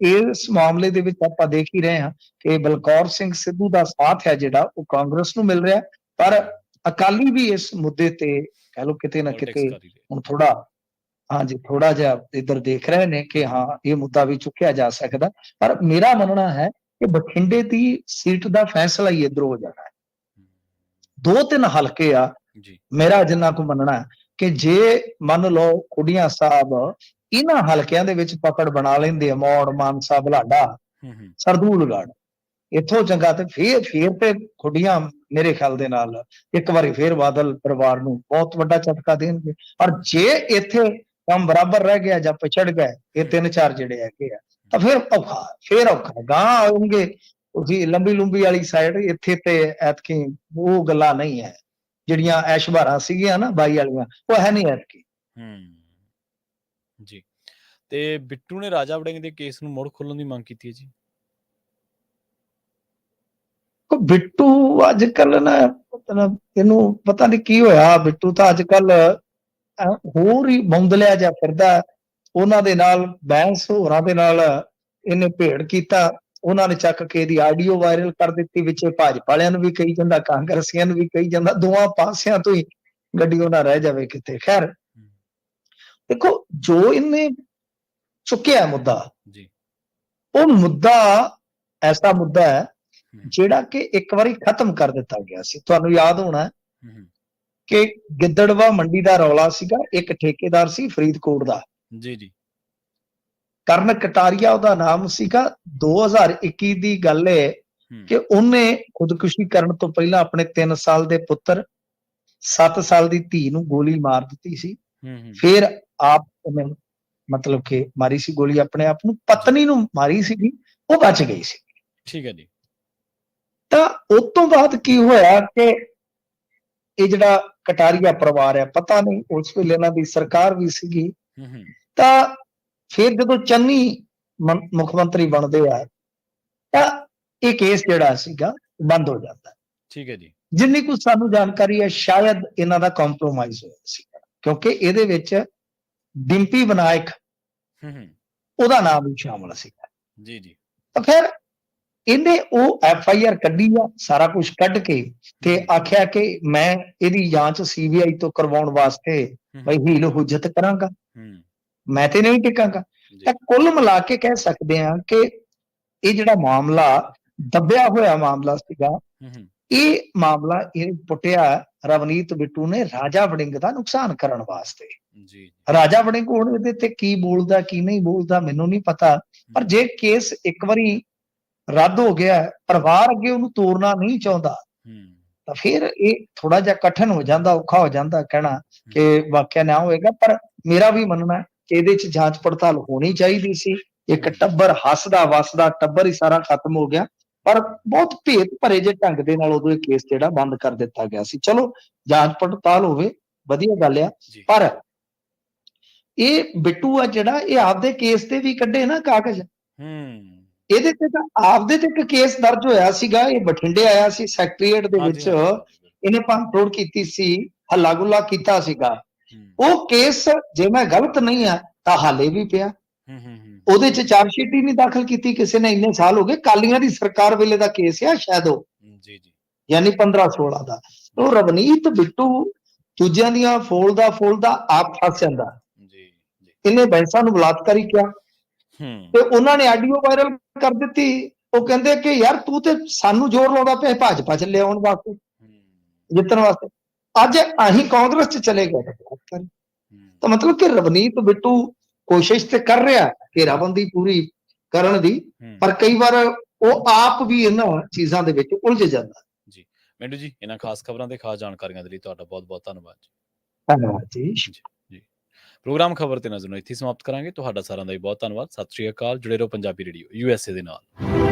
ਇਸ ਮਾਮਲੇ ਦੇ ਵਿੱਚ ਆਪਾਂ ਦੇਖ ਹੀ ਰਹੇ ਹਾਂ ਕਿ ਬਲਕੌਰ ਸਿੰਘ ਸਿੱਧੂ ਦਾ ਸਾਥ ਹੈ ਜਿਹੜਾ ਉਹ ਕਾਂਗਰਸ ਨੂੰ ਮਿਲ ਰਿਹਾ। ਪਰ ਅਕਾਲੀ ਵੀ ਇਸ ਮੁੱਦੇ ਤੇ ਕਹਿ ਲਓ ਕਿਤੇ ਨਾ ਕਿਤੇ। ਹੁਣ ਥੋੜਾ ਹਾਂਜੀ ਥੋੜਾ ਜਿਹਾ ਇੱਧਰ ਦੇਖ ਰਹੇ ਨੇ ਕਿ ਹਾਂ ਇਹ ਮੁੱਦਾ ਵੀ ਚੁੱਕਿਆ ਜਾ ਸਕਦਾ। ਪਰ ਮੇਰਾ ਮੰਨਣਾ ਹੈ ਕਿ ਬਠਿੰਡੇ ਦੀ ਸੀਟ ਦਾ ਫੈਸਲਾ ਹੀ ਇੱਧਰ ਹੋ ਜਾਣਾ ਹੈ। ਹੂੰ, ਦੋ ਤਿੰਨ ਹਲਕੇ ਆ। ਜੀ। ਮੇਰਾ ਜਿੰਨਾ ਕੋ ਮੰਨਣਾ ਹੈ ਕਿ ਜੇ ਮੰਨ ਲਓ ਕੁੜੀਆਂ ਸਾਹਿਬ ਇਹਨਾਂ ਹਲਕਿਆਂ ਦੇ ਵਿੱਚ ਪਕੜ ਬਣਾ ਲੈਂਦੇ ਆ ਮੌੜ ਮਾਨਸਾ ਬਲਾਡਾ ਸਰਦੂਲਗੜ੍ਹ ਇੱਥੋਂ ਚੰਗਾ ਤੇ ਫੇਰ ਫੇਰ ਤੇ ਖੁੱਡੀਆਂ ਮੇਰੇ ਖਿਆਲ ਦੇ ਨਾਲ ਇੱਕ ਵਾਰੀ ਫੇਰ ਬਾਦਲ ਪਰਿਵਾਰ ਨੂੰ ਬਹੁਤ ਵੱਡਾ ਝਟਕਾ ਦੇਣਗੇ। ਔਰ ਜੇ ਇੱਥੇ ਕੰਮ ਬਰਾਬਰ ਰਹਿ ਗਿਆ ਜਾਂ ਪਿਛੜ ਗਏ ਇਹ ਤਿੰਨ ਚਾਰ ਜਿਹੜੇ ਹੈਗੇ ਆ ਤਾਂ ਫਿਰ ਔਖਾ ਫੇਰ ਔਖਾ ਗਾਂ ਆਉਂਗੇ ਤੁਸੀਂ ਲੰਬੀ ਲੰਬੀ ਵਾਲੀ ਸਾਈਡ ਇੱਥੇ ਤੇ ਐਤਕੀ ਉਹ ਗੱਲਾਂ ਨਹੀਂ ਹੈ। ਜਿਹੜੀਆਂ ਐਸ਼ਬਾਰਾਂ ਸੀਗੀਆਂ ਨਾ ਬਾਈ ਵਾਲੀਆਂ ਉਹ ਹੈ ਨਹੀਂ ਐਤਕੀ। ਹੂੰ ਜੀ। ਤੇ ਬਿੱਟੂ ਨੇ ਰਾਜਾ ਵੜਿੰਗ ਦੇ ਕੇਸ ਨੂੰ ਮੁੜ ਖੋਲਣ ਦੀ ਮੰਗ ਕੀਤੀ ਹੈ ਜੀ? ਕੋ ਬਿੱਟੂ ਅੱਜ ਕੱਲ ਨਾ ਮਤਲਬ ਇਹਨੂੰ ਪਤਾ ਨਹੀਂ ਕੀ ਹੋਇਆ ਬਿੱਟੂ ਤਾਂ ਅੱਜ ਕੱਲ ਹੋਰ ਹੀ ਬੌਂਦਲਿਆ ਜਾ ਫਿਰਦਾ। ਉਹਨਾਂ ਦੇ ਨਾਲ ਬੈਂਸ ਹੋਰਾਂ ਦੇ ਨਾਲ ਇਹਨੇ ਭੇੜ ਕੀਤਾ। ਉਹਨਾਂ ਨੇ ਚੱਕ ਕੇ ਇਹਦੀ ਆਡੀਓ ਵਾਇਰਲ ਕਰ ਦਿੱਤੀ ਵਿੱਚ ਭਾਜਪਾ ਵਾਲਿਆਂ ਨੂੰ ਵੀ ਕਹੀ ਜਾਂਦਾ ਕਾਂਗਰਸੀਆਂ ਨੂੰ ਵੀ ਕਹੀ ਜਾਂਦਾ ਦੋਵਾਂ ਪਾਸਿਆਂ ਤੋਂ ਹੀ ਗੱਡੀ ਉਹਨਾਂ ਰਹਿ ਜਾਵੇ ਕਿਤੇ ਖੈਰ। ਦੇਖੋ ਜੋ ਇਹਨੇ ਚੁੱਕਿਆ ਮੁੱਦਾ ਜੀ। ਉਹ ਮੁੱਦਾ ਐਸਾ ਮੁੱਦਾ ਹੈ ਜਿਹੜਾ ਕਿ ਇੱਕ ਵਾਰੀ ਖਤਮ ਕਰ ਦਿੱਤਾ ਗਿਆ ਸੀ। ਤੁਹਾਨੂੰ ਯਾਦ ਹੋਣਾ ਕਿ ਗਿੱਦੜਵਾ ਮੰਡੀ ਦਾ ਰੌਲਾ ਸੀਗਾ ਇੱਕ ਠੇਕੇਦਾਰ ਸੀ ਫਰੀਦਕੋਟ ਦਾ। ਜੀ ਜੀ। ਕਰਨ ਕਟਾਰੀਆ ਉਹਦਾ ਨਾਮ ਸੀਗਾ। 2021 ਦੀ ਗੱਲ ਹੈ। ਕਿ ਉਹਨੇ ਖੁਦਕੁਸ਼ੀ ਕਰਨ ਤੋਂ ਪਹਿਲਾਂ ਆਪਣੇ 3 ਸਾਲ ਦੇ ਪੁੱਤਰ 7 ਸਾਲ ਦੀ ਧੀ ਨੂੰ ਗੋਲੀ ਮਾਰ ਦਿੱਤੀ ਸੀ। ਫਿਰ ਆਪ ਉਹਨੇ ਮਤਲਬ ਕਿ ਮਾਰੀ ਸੀ ਗੋਲੀ ਆਪਣੇ ਆਪ ਨੂੰ। ਪਤਨੀ ਨੂੰ ਮਾਰੀ ਸੀਗੀ ਉਹ ਬਚ ਗਈ ਸੀ। ਠੀਕ ਹੈ ਜੀ। ਤਾਂ ਉਸ ਤੋਂ ਬਾਅਦ ਕੀ ਹੋਇਆ ਕਿ ਇਹ ਜਿਹੜਾ ਕਟਾਰੀਆ ਪਰਿਵਾਰ ਹੈ ਪਤਾ ਨਹੀਂ ਉਸ ਵੇਲੇ ਇਹਨਾਂ ਦੀ ਸਰਕਾਰ ਵੀ ਸੀਗੀ। ਤਾਂ ਫਿਰ ਜਦੋਂ ਚੰਨੀ ਮੁੱਖ ਮੰਤਰੀ ਬਣਦੇ ਆ ਤਾਂ ਇਹ ਕੇਸ ਜਿਹੜਾ ਸੀਗਾ ਬੰਦ ਹੋ ਜਾਂਦਾ। ਠੀਕ ਹੈ ਜੀ। ਜਿੰਨੀ ਕੁ ਸਾਨੂੰ ਜਾਣਕਾਰੀ ਹੈ ਸ਼ਾਇਦ ਇਹਨਾਂ ਦਾ ਕੰਪਰੋਮਾਈਜ਼ ਹੋਇਆ ਸੀ ਕਿਉਂਕਿ ਇਹਦੇ ਵਿੱਚ ਡਿੰਪੀ ਵਿਨਾਇਕ ਹੂੰ ਹੂੰ। ਉਹਦਾ ਨਾਮ ਵੀ ਸ਼ਾਮਲ ਸੀ। ਜੀ ਜੀ। ਤਾਂ ਫਿਰ ਇਹਨੇ ਉਹ ਐਫ ਆਈ ਆਰ ਕੱਢੀ ਆ ਸਾਰਾ ਕੁਝ ਕੱਢ ਕੇ ਤੇ ਆਖਿਆ ਕਿ ਮੈਂ ਇਹਦੀ ਜਾਂਚ ਸੀਬੀਆਈ ਤੋਂ ਕਰਵਾਉਣ ਵਾਸਤੇ ਬਈ ਹੀਲ ਹੁਜਤ ਕਰਾਂਗਾ। ਹੂੰ। ਮੈਂ ਤੇ ਨਹੀਂ ਟਿਕਾਂਗਾ। ਤਾਂ ਕੁੱਲ ਮਿਲਾ ਕੇ ਕਹਿ ਸਕਦੇ ਹਾਂ ਕਿ ਇਹ ਜਿਹੜਾ ਮਾਮਲਾ ਦੱਬਿਆ ਹੋਇਆ ਮਾਮਲਾ ਸੀਗਾ ਇਹ ਮਾਮਲਾ ਇਹ ਪੁੱਟਿਆ ਰਵਨੀਤ ਬਿੱਟੂ ਨੇ ਰਾਜਾ ਵੜਿੰਗ ਦਾ ਨੁਕਸਾਨ ਕਰਨ ਵਾਸਤੇ। ਜੀ ਰਾਜਾ ਵੜਿੰਗ ਹੁਣ ਇਹਦੇ ਤੇ ਕੀ ਬੋਲਦਾ ਕੀ ਨਹੀਂ ਬੋਲਦਾ ਮੈਨੂੰ ਨਹੀਂ ਪਤਾ। ਪਰ ਜੇ ਕੇਸ ਇੱਕ ਵਾਰੀ ਰੱਦ ਹੋ ਗਿਆ ਪਰਿਵਾਰ ਅੱਗੇ ਉਹਨੂੰ ਤੋੜਨਾ ਨਹੀਂ ਚਾਹੁੰਦਾ ਤਾਂ ਫਿਰ ਇਹ ਥੋੜਾ ਜਿਹਾ ਕਠਨ ਹੋ ਜਾਂਦਾ ਔਖਾ ਹੋ ਜਾਂਦਾ ਕਹਿਣਾ ਕਿ ਵਾਕਿਆ ਨਾ ਹੋਏਗਾ। ਪਰ ਮੇਰਾ ਵੀ ਮੰਨਣਾ ਇਹਦੇ 'ਚ ਜਾਂਚ ਪੜਤਾਲ ਹੋਣੀ ਚਾਹੀਦੀ ਸੀ। ਇੱਕ ਟੱਬਰ ਹੱਸਦਾ ਵਸਦਾ ਟੱਬਰ ਹੀ ਸਾਰਾ ਖਤਮ ਹੋ ਗਿਆ। ਪਰ ਬਹੁਤ ਭੇਤ ਭਰੇ ਜੇ ਢੰਗ ਦੇ ਨਾਲ ਉਦੋਂ ਇਹ ਕੇਸ ਜਿਹੜਾ ਬੰਦ ਕਰ ਦਿੱਤਾ ਗਿਆ ਸੀ। ਚਲੋ ਜਾਂਚ ਪੜਤਾਲ ਹੋਵੇ ਵਧੀਆ ਗੱਲ ਆ। ਪਰ ਇਹ ਬਿੱਟੂ ਆ ਜਿਹੜਾ ਇਹ ਆਪਦੇ ਕੇਸ ਤੇ ਵੀ ਕੱਢੇ ਨਾ ਕਾਗਜ਼। ਹੂੰ। ਇਹਦੇ ਤੇ ਤਾਂ ਆਪਦੇ ਤੇ ਇੱਕ ਕੇਸ ਦਰਜ ਹੋਇਆ ਸੀਗਾ। ਇਹ ਬਠਿੰਡੇ ਆਇਆ ਸੀ ਸੈਕਟਰੀਏਟ ਦੇ ਵਿੱਚ। ਇਹਨੇ ਭੰਨਤੋੜ ਕੀਤੀ ਸੀ ਹੱਲਾ ਗੁੱਲਾ ਕੀਤਾ ਸੀਗਾ। ਉਹ ਕੇਸ ਜੇ ਮੈਂ ਗਲਤ ਨਹੀਂ ਆ ਤਾਂ ਹਾਲੇ ਵੀ ਪਿਆ। ਉਹਦੇ ਚ ਚਾਰਜ ਸ਼ੀਟ ਹੀ ਨਹੀਂ ਦਾਖਲ ਕੀਤੀ ਕਿਸੇ ਨੇ ਇੰਨੇ ਸਾਲ ਹੋ ਗਏ। ਕਾਲੀਆਂ ਦੀ ਸਰਕਾਰ ਵੇਲੇ ਦਾ ਕੇਸ ਆ ਸ਼ਾਇਦ ਉਹ। ਜੀ ਜੀ। ਯਾਨੀ 15 16 ਦਾ। ਉਹ ਰਵਨੀਤ ਬਿੱਟੂ ਦੂਜਿਆਂ ਦੀਆਂ ਫੋਲ ਦਾ ਫੋਲ ਦਾ ਆਪ ਫਸ ਜਾਂਦਾ ਜੀ ਜੀ। ਇਹਨੇ ਬੈਂਸਾਂ ਨੂੰ ਬਲਾਤਕਾਰੀ ਕਿਹਾ। ਹੂੰ। ਤੇ ਉਹਨਾਂ ਨੇ ਆਡੀਓ ਵਾਇਰਲ ਕਰ ਦਿੱਤੀ। ਉਹ ਕਹਿੰਦੇ ਕਿ ਯਾਰ ਤੂੰ ਤੇ ਸਾਨੂੰ ਜ਼ੋਰ ਲਾਉਂਦਾ ਪਿਆ ਭਾਜਪਾ ਚ ਲਿਆਉਣ ਵਾਸਤੇ ਜਿੱਤਣ ਵਾਸਤੇ। ਅੱਜ ਅਸੀਂ ਕਾਂਗਰਸ ਚ ਚਲੇ ਗਏ। ਤਾਂ ਮਤਲਬ ਕਿ ਰਵਨੀਤ ਬਿੱਟੂ ਕੋਸ਼ਿਸ਼ ਤੇ ਕਰ ਰਿਹਾ ਘੇਰਾਬੰਦੀ ਪੂਰੀ ਕਰਨ ਦੀ ਪਰ ਕਈ ਵਾਰ ਉਹ ਆਪ ਵੀ ਇਹਨਾਂ ਚੀਜ਼ਾਂ ਦੇ ਵਿੱਚ ਉਲਝ ਜਾਂਦਾ ਮਿੰਟੂ ਜੀ ਇਹਨਾਂ ਖਾਸ ਖਬਰਾਂ ਤੇ ਖਾਸ ਜਾਣਕਾਰੀਆਂ ਦੇ ਲਈ ਤੁਹਾਡਾ ਬਹੁਤ ਬਹੁਤ ਧੰਨਵਾਦ ਜੀ। ਧੰਨਵਾਦ ਜੀ। ਪ੍ਰੋਗਰਾਮ ਖਬਰ ਤੇ ਨਜ਼ਰ ਨੂੰ ਇੱਥੇ ਸਮਾਪਤ ਕਰਾਂਗੇ। ਤੁਹਾਡਾ ਸਾਰਿਆਂ ਦਾ ਬਹੁਤ ਧੰਨਵਾਦ। ਸਤਿ ਸ਼੍ਰੀ ਅਕਾਲ। ਜੁੜੇ ਰਹੋ Punjabi radio U S A ਦੇ ਨਾਲ।